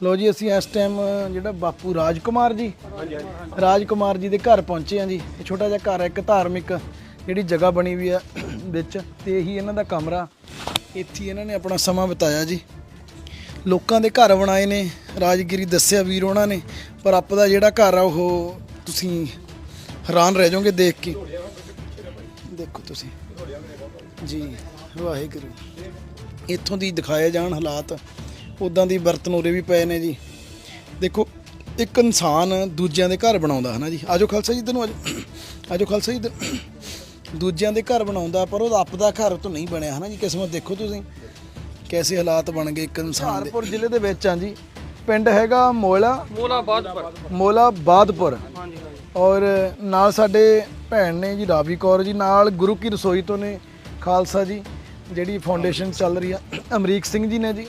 ਲੋ ਜੀ, ਅਸੀਂ ਇਸ ਟਾਈਮ ਜਿਹੜਾ ਬਾਪੂ ਰਾਜਕੁਮਾਰ ਜੀ ਰਾਜਕੁਮਾਰ ਜੀ ਦੇ ਘਰ ਪਹੁੰਚੇ ਹਾਂ ਜੀ। ਇਹ ਛੋਟਾ ਜਿਹਾ ਘਰ ਹੈ, ਇੱਕ ਧਾਰਮਿਕ ਜਿਹੜੀ ਜਗ੍ਹਾ ਬਣੀ ਵੀ ਆ ਵਿੱਚ ਤੇ ਇਹੀ ਇਹਨਾਂ ਦਾ ਕਮਰਾ। ਇੱਥੇ ਇਹਨਾਂ ਨੇ ਆਪਣਾ ਸਮਾਂ ਬਿਤਾਇਆ ਜੀ। ਲੋਕਾਂ ਦੇ ਘਰ ਬਣਾਏ ਨੇ, ਰਾਜਗਿਰੀ ਦੱਸਿਆ ਵੀਰ ਉਹਨਾਂ ਨੇ, ਪਰ ਆਪ ਦਾ ਜਿਹੜਾ ਘਰ ਆ ਉਹ ਤੁਸੀਂ ਹੈਰਾਨ ਰਹਿ ਜਾਓਗੇ ਦੇਖ ਕੇ। ਦੇਖੋ ਤੁਸੀਂ। ਜੀ, ਵਾਹਿਗੁਰੂ। ਇੱਥੋਂ ਦੀ ਦਿਖਾਏ ਜਾਣ ਹਾਲਾਤ ਉਦਾਂ ਦੀ ਬਰਤਨ ਉਰੇ ਵੀ ਪਏ ਨੇ ਜੀ। ਦੇਖੋ ਇੱਕ ਇਨਸਾਨ ਦੂਜਿਆਂ ਦੇ ਘਰ ਬਣਾਉਂਦਾ ਹੈ ਨਾ ਜੀ। ਆਜੋ ਖਾਲਸਾ ਜੀ ਤੈਨੂੰ ਆਜੋ। ਆਜੋ ਖਾਲਸਾ ਜੀ ਇੱਧਰ। ਦੂਜਿਆਂ ਦੇ ਘਰ ਬਣਾਉਂਦਾ ਪਰ ਉਹ ਆਪ ਦਾ ਘਰ ਤੋਂ ਨਹੀਂ ਬਣਿਆ ਹੈ ਨਾ ਜੀ। ਕਿਸਮਤ ਦੇਖੋ ਤੁਸੀਂ ਕੈਸੇ ਹਾਲਾਤ ਬਣ ਗਏ ਇੱਕ ਇਨਸਾਨ ਦੇ। ਜ਼ਿਲ੍ਹੇ ਦੇ ਵਿੱਚ ਆ ਜੀ। ਪਿੰਡ ਹੈਗਾ ਮੋਲਾ। ਮੋਲਾ ਬਾਦਪੁਰ ਮੋਲਾ ਬਾਦਪੁਰ। ਔਰ ਨਾਲ ਸਾਡੇ ਭੈਣ ਨੇ ਜੀ ਰਾਵੀ ਕੌਰ ਜੀ ਨਾਲ ਗੁਰੂ ਕੀ ਰਸੋਈ ਤੋਂ ਨੇ ਖਾਲਸਾ ਜੀ ਜਿਹੜੀ ਫਾਊਂਡੇਸ਼ਨ ਚੱਲ ਰਹੀ ਆ। ਅਮਰੀਕ ਸਿੰਘ ਜੀ ਨੇ ਜੀ।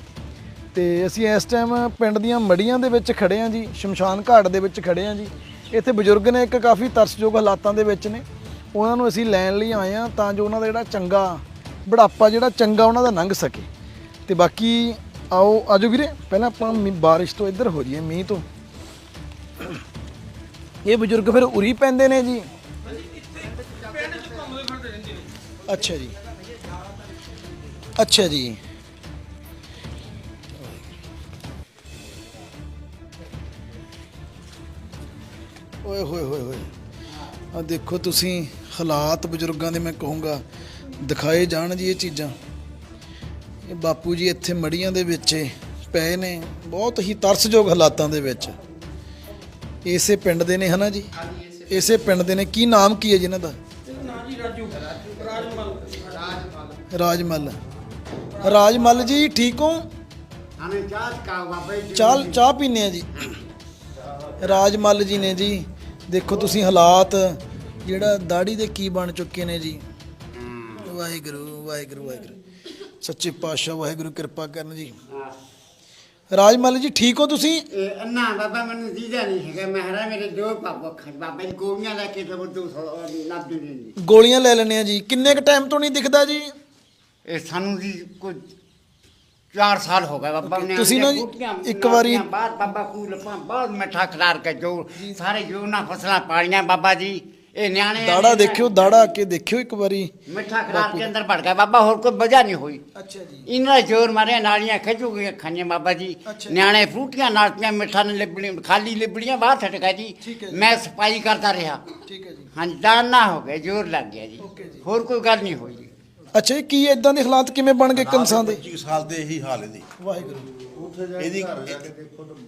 ਤੇ ਅਸੀਂ ਇਸ ਟਾਈਮ ਪਿੰਡ ਦੀਆਂ ਮੜੀਆਂ ਦੇ ਵਿੱਚ ਖੜੇ ਆ ਜੀ, ਸ਼ਮਸ਼ਾਨ ਘਾਟ ਦੇ ਵਿੱਚ ਖੜੇ ਆ ਜੀ। ਇੱਥੇ ਬਜ਼ੁਰਗ ਨੇ ਇੱਕ ਕਾਫੀ ਤਰਸਯੋਗ ਹਾਲਾਤਾਂ ਦੇ ਵਿੱਚ ਨੇ। ਉਹਨਾਂ ਨੂੰ ਅਸੀਂ ਲੈਣ ਲਈ ਆਏ ਆ ਤਾਂ ਜੋ ਉਹਨਾਂ ਦਾ ਜਿਹੜਾ ਚੰਗਾ ਬੁਢਾਪਾ, ਜਿਹੜਾ ਚੰਗਾ ਉਹਨਾਂ ਦਾ ਲੰਘ ਸਕੇ। ਤੇ ਬਾਕੀ ਆਓ, ਆਜੋ ਵੀਰੇ, ਪਹਿਲਾਂ ਆਪਾਂ ਮੀਂਹ- ਬਾਰਿਸ਼ ਤੋਂ ਇੱਧਰ ਹੋ ਜਾਈਏ, ਮੀਂਹ ਤੋਂ। ਇਹ ਬਜ਼ੁਰਗ ਫਿਰ ਉਰੀ ਪੈਂਦੇ ਨੇ ਜੀ? ਅੱਛਾ ਜੀ। ਅੱਛਾ ਜੀ। ਓਏ ਹੋਏ ਹੋਏ ਹੋਏ। ਆ ਦੇਖੋ ਤੁਸੀਂ ਹਾਲਾਤ ਬਜ਼ੁਰਗਾਂ ਦੇ ਮੈਂ ਕਹੂੰਗਾ ਦਿਖਾਏ ਜਾਣ ਜੀ ਇਹ ਚੀਜ਼ਾਂ। ਇਹ ਬਾਪੂ ਜੀ ਇੱਥੇ ਮੜੀਆਂ ਦੇ ਵਿੱਚ ਪਏ ਨੇ ਬਹੁਤ ਹੀ ਤਰਸਯੋਗ ਹਾਲਾਤਾਂ ਦੇ ਵਿੱਚ। ਇਸੇ ਪਿੰਡ ਦੇ ਨੇ ਹਨਾ ਜੀ? ਇਸੇ ਪਿੰਡ ਦੇ ਨੇ। ਕੀ ਨਾਮ ਕੀ ਹੈ ਜੀ ਇਹਨਾਂ ਦਾ ਰਾਜਮਲ। ਰਾਜਮਲ ਜੀ ਠੀਕ ਹੋ? ਚਾਹ ਚਾਹ ਪੀਨੇ ਆ ਜੀ। ਰਾਜਮਲ ਜੀ ਨੇ ਜੀ ਦੇਖੋ ਤੁਸੀਂ ਹਾਲਾਤ ਜਿਹੜਾ ਦਾੜੀ ਦੇ ਕੀ ਬਣ ਚੁੱਕੇ ਨੇ ਜੀ। ਵਾਹਿਗੁਰੂ ਵਾਹਿਗੁਰੂ ਵਾਹਿਗੁਰੂ। ਸੱਚੇ ਪਾਤਸ਼ਾਹ ਵਾਹਿਗੁਰੂ ਕਿਰਪਾ ਕਰਨ ਜੀ। ਰਾਜਮਲ ਜੀ ਠੀਕ ਹੋ ਤੁਸੀਂ? ਇਹ ਬਾਬਾ ਮੈਨੂੰ ਦੀਦਾ ਨਹੀਂ ਹੈਗਾ। ਮਹਾਰਾ ਮੇਰੇ ਦੋ ਪਾਪਾ ਖੜ ਬਾਬਾ ਜੀ ਗੋਲੀਆਂ ਲੈ ਕੇ ਤੇ 290 ਦਿਨ ਦੀ ਗੋਲੀਆਂ ਲੈ ਲੈਣੇ ਆ ਜੀ। ਕਿੰਨੇ ਕ ਟਾਈਮ ਤੋਂ ਨਹੀਂ ਦਿਖਦਾ ਜੀ? ਇਹ ਸਾਨੂੰ ਜੀ ਕੁਝ 4 ਸਾਲ ਹੋ ਗਏ ਬਾਬਾ ਨੇ ਤੁਸੀਂ ਨਾ ਇੱਕ ਵਾਰੀ- ਬਾਹਰ ਬਾਬਾ ਕੂਲ ਬਹੁਤ ਮਿੱਠਾ ਖਿਲਾਰ ਕੇ ਜੋ ਸਾਰੇ ਜੋ ਨਾ ਫਸਲਾਂ ਪਾਲੀਆਂ ਬਾਬਾ ਜੀ ਇਹ ਨਿਆਣੇ ਦਾੜਾ ਦੇਖਿਓ ਦਾੜਾ ਕੇ ਦੇਖਿਓ ਇੱਕ ਵਾਰੀ। ਮਿੱਠਾ ਖਿਲਾਰ ਕੇ ਅੰਦਰ ਵੜ ਗਿਆ। ਬਾਬਾ ਹੋਰ ਕੋਈ ਵਜ੍ਹਾ ਨਹੀਂ ਹੋਈ। ਅੱਛਾ ਜੀ। ਇਹਨਾਂ ਦਾ ਜ਼ੋਰ ਮਾਰਿਆ ਨਾਲੀਆਂ ਖਿੱਚੂ ਗਈਆਂ ਖਾਈਆਂ ਬਾਬਾ ਜੀ। ਨਿਆਣੇ ਫਰੂਟੀਆਂ ਨਾਲਤੀਆਂ ਮਿੱਠਾ ਨੇ ਲਿਬੜੀ ਖਾਲੀ ਲਿਬੜੀਆਂ ਬਾਹਰ ਛੱਡ ਗਿਆ ਜੀ। ਹੈ। ਮੈਂ ਸਫ਼ਾਈ ਕਰਦਾ ਰਿਹਾ। ਠੀਕ ਹੈ ਜੀ। ਹਾਂਜੀ ਦਾਨਾ ਹੋ ਗਿਆ ਜ਼ੋਰ ਲੱਗ ਗਿਆ ਜੀ। ਹੋਰ ਕੋਈ ਗੱਲ ਨਹੀਂ ਹੋਈ। ਅੱਛਾ ਇਹ ਕੀ ਇਦਾਂ ਦੇ ਹਾਲਾਤ ਕਿਵੇਂ ਬਣ ਗਏ ਇਨਸਾਨ ਦੇ? 25 ਸਾਲ ਦੇ ਇਹੀ ਹਾਲ ਇਹਦੀ ਵਾਹਿਗੁਰੂ। ਇਹਦੀ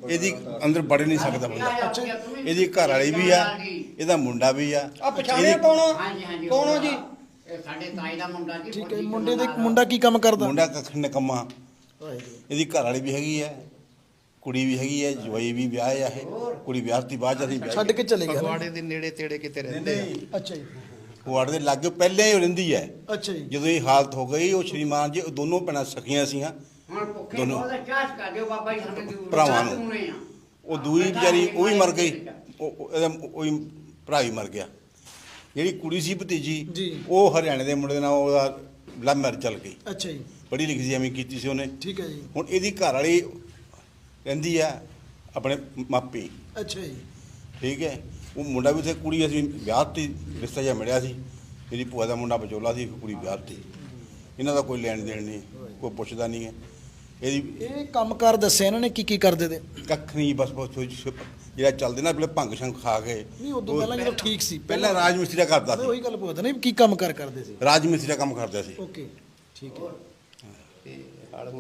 ਇਹਦੀ ਅੰਦਰ ਵੜ ਨਹੀਂ ਸਕਦਾ ਬੰਦਾ। ਇਹਦੀ ਘਰ ਵਾਲੀ ਵੀ ਆ ਇਹਦਾ ਮੁੰਡਾ ਵੀ ਆ। ਆ ਪਛਾਣਿਆ ਕੌਣ ਹਾਂਜੀ ਕੌਣ ਹੋ ਜੀ? ਇਹ ਸਾਡੇ ਤਾਈ ਦਾ ਮੁੰਡਾ ਜੀ ਠੀਕ ਹੈ ਮੁੰਡੇ ਦੇ ਮੁੰਡਾ ਕੀ ਕੰਮ ਕਰਦਾ? ਮੁੰਡਾ ਕੱਖ ਨਕਮਾ ਇਹਦੀ ਘਰ ਵਾਲੀ ਵੀ ਹੈਗੀ ਆ ਕੁੜੀ ਵੀ ਹੈਗੀ ਆ ਜਵਾਈ ਵੀ ਵਿਆਹ ਆ ਇਹ। ਕੁੜੀ ਵਿਆਹ ਦੀ ਬਾਅਦ ਜਦੀ ਛੱਡ ਕੇ ਚਲੇ ਗਿਆ ਨਾ? ਫਗਵਾੜੇ ਦੇ ਨੇੜੇ ਤੇੜੇ ਕਿਤੇ ਰਹਿੰਦੇ ਆ। ਅੱਛਾ ਜੀ। ਵਾਰਡ ਦੇ ਲਾਗੇ ਪਹਿਲੇ ਹੀ ਰਹਿੰਦੀ ਹੈ। ਅੱਛਾ ਜੀ। ਜਦੋਂ ਇਹ ਹਾਲਤ ਹੋ ਗਈ ਉਹ ਸ਼੍ਰੀਮਾਨ ਜੀ ਉਹ ਦੋਨੋਂ ਭੈਣਾਂ ਸਖੀਆਂ ਸੀਆਂ ਹੁਣ ਭੁੱਖੇ ਦੋਨੋਂ। ਬਹੁਤ ਚਾਸ ਕਰ ਦਿਓ ਬਾਬਾ ਜੀ ਸਾਨੂੰ ਜ਼ਰੂਰ ਭਰਾਵਾਂ ਨੂੰ। ਚਾਹੁੰਦੇ ਆ। ਉਹ ਦੂਈ ਵਿਚਾਰੀ ਉਹ ਵੀ ਮਰ ਗਈ। ਉਹ ਉਹ- ਇਹਦਾ ਉਹ ਹੀ ਭਰਾ ਵੀ ਮਰ ਗਿਆ। ਜਿਹੜੀ ਕੁੜੀ ਸੀ ਭਤੀਜੀ ਜੀ। ਉਹ ਹਰਿਆਣੇ ਦੇ ਮੁੰਡੇ ਨਾਲ ਉਹਦਾ ਲਵ ਮੈਰਿਜ ਚੱਲ ਗਈ। ਅੱਛਾ ਜੀ। ਪੜ੍ਹੀ ਲਿਖੀ ਸੀ ਐਵੇਂ ਕੀਤੀ ਸੀ ਉਹਨੇ। ਠੀਕ ਹੈ ਜੀ। ਹੁਣ ਇਹਦੀ ਘਰ ਵਾਲੀ ਰਹਿੰਦੀ ਆ ਆਪਣੇ ਮਾਪੀ। ਅੱਛਾ ਜੀ। ਠੀਕ ਹੈ। ਉਹ ਮੁੰਡਾ ਵੀ ਉੱਥੇ ਕੁੜੀ ਅਸੀਂ ਵਿਆਹ ਤੀ ਰਿਸ਼ਤਾ ਜਿਹਾ ਮਿਲਿਆ ਸੀ। ਇਹਦੀ ਭੂਆ ਦਾ ਮੁੰਡਾ ਵਿਚੋਲਾ ਸੀ ਕੁੜੀ ਵਿਆਹ ਤੀ। ਇਹਨਾਂ ਦਾ ਕੋਈ ਲੈਣ ਦੇਣ ਨਹੀਂ ਕੋਈ ਪੁੱਛਦਾ ਨਹੀਂ ਹੈ। ਇਹਦੀ ਇਹ ਕੰਮਕਾਰ ਦੱਸਿਆ ਇਹਨਾਂ ਨੇ ਕੀ ਕੀ ਕਰਦੇ ਤੇ? ਕੱਖ ਨਹੀਂ ਬਸ ਬਸ ਜਿਹੜਾ ਚੱਲਦੇ ਨਾ ਪਹਿਲੇ ਭੰਗ ਸ਼ੰਗ ਖਾ ਕੇ। ਨਹੀਂ ਉਦੋਂ ਪਹਿਲਾਂ ਜਦੋਂ ਠੀਕ ਸੀ ਪਹਿਲਾਂ ਰਾਜ ਮਿਸਤਰੀ ਦਾ ਕਰਦਾ ਸੀ ਉਹੀ ਗੱਲ ਪੁੱਛਦਾ ਨਹੀਂ ਕੀ ਕੰਮਕਾਰ ਕਰਦੇ ਸੀ? ਰਾਜ ਮਿਸਤਰੀ ਦਾ ਕੰਮ ਕਰਦਾ ਸੀ। ਓਕੇ ਠੀਕ ਹੈ।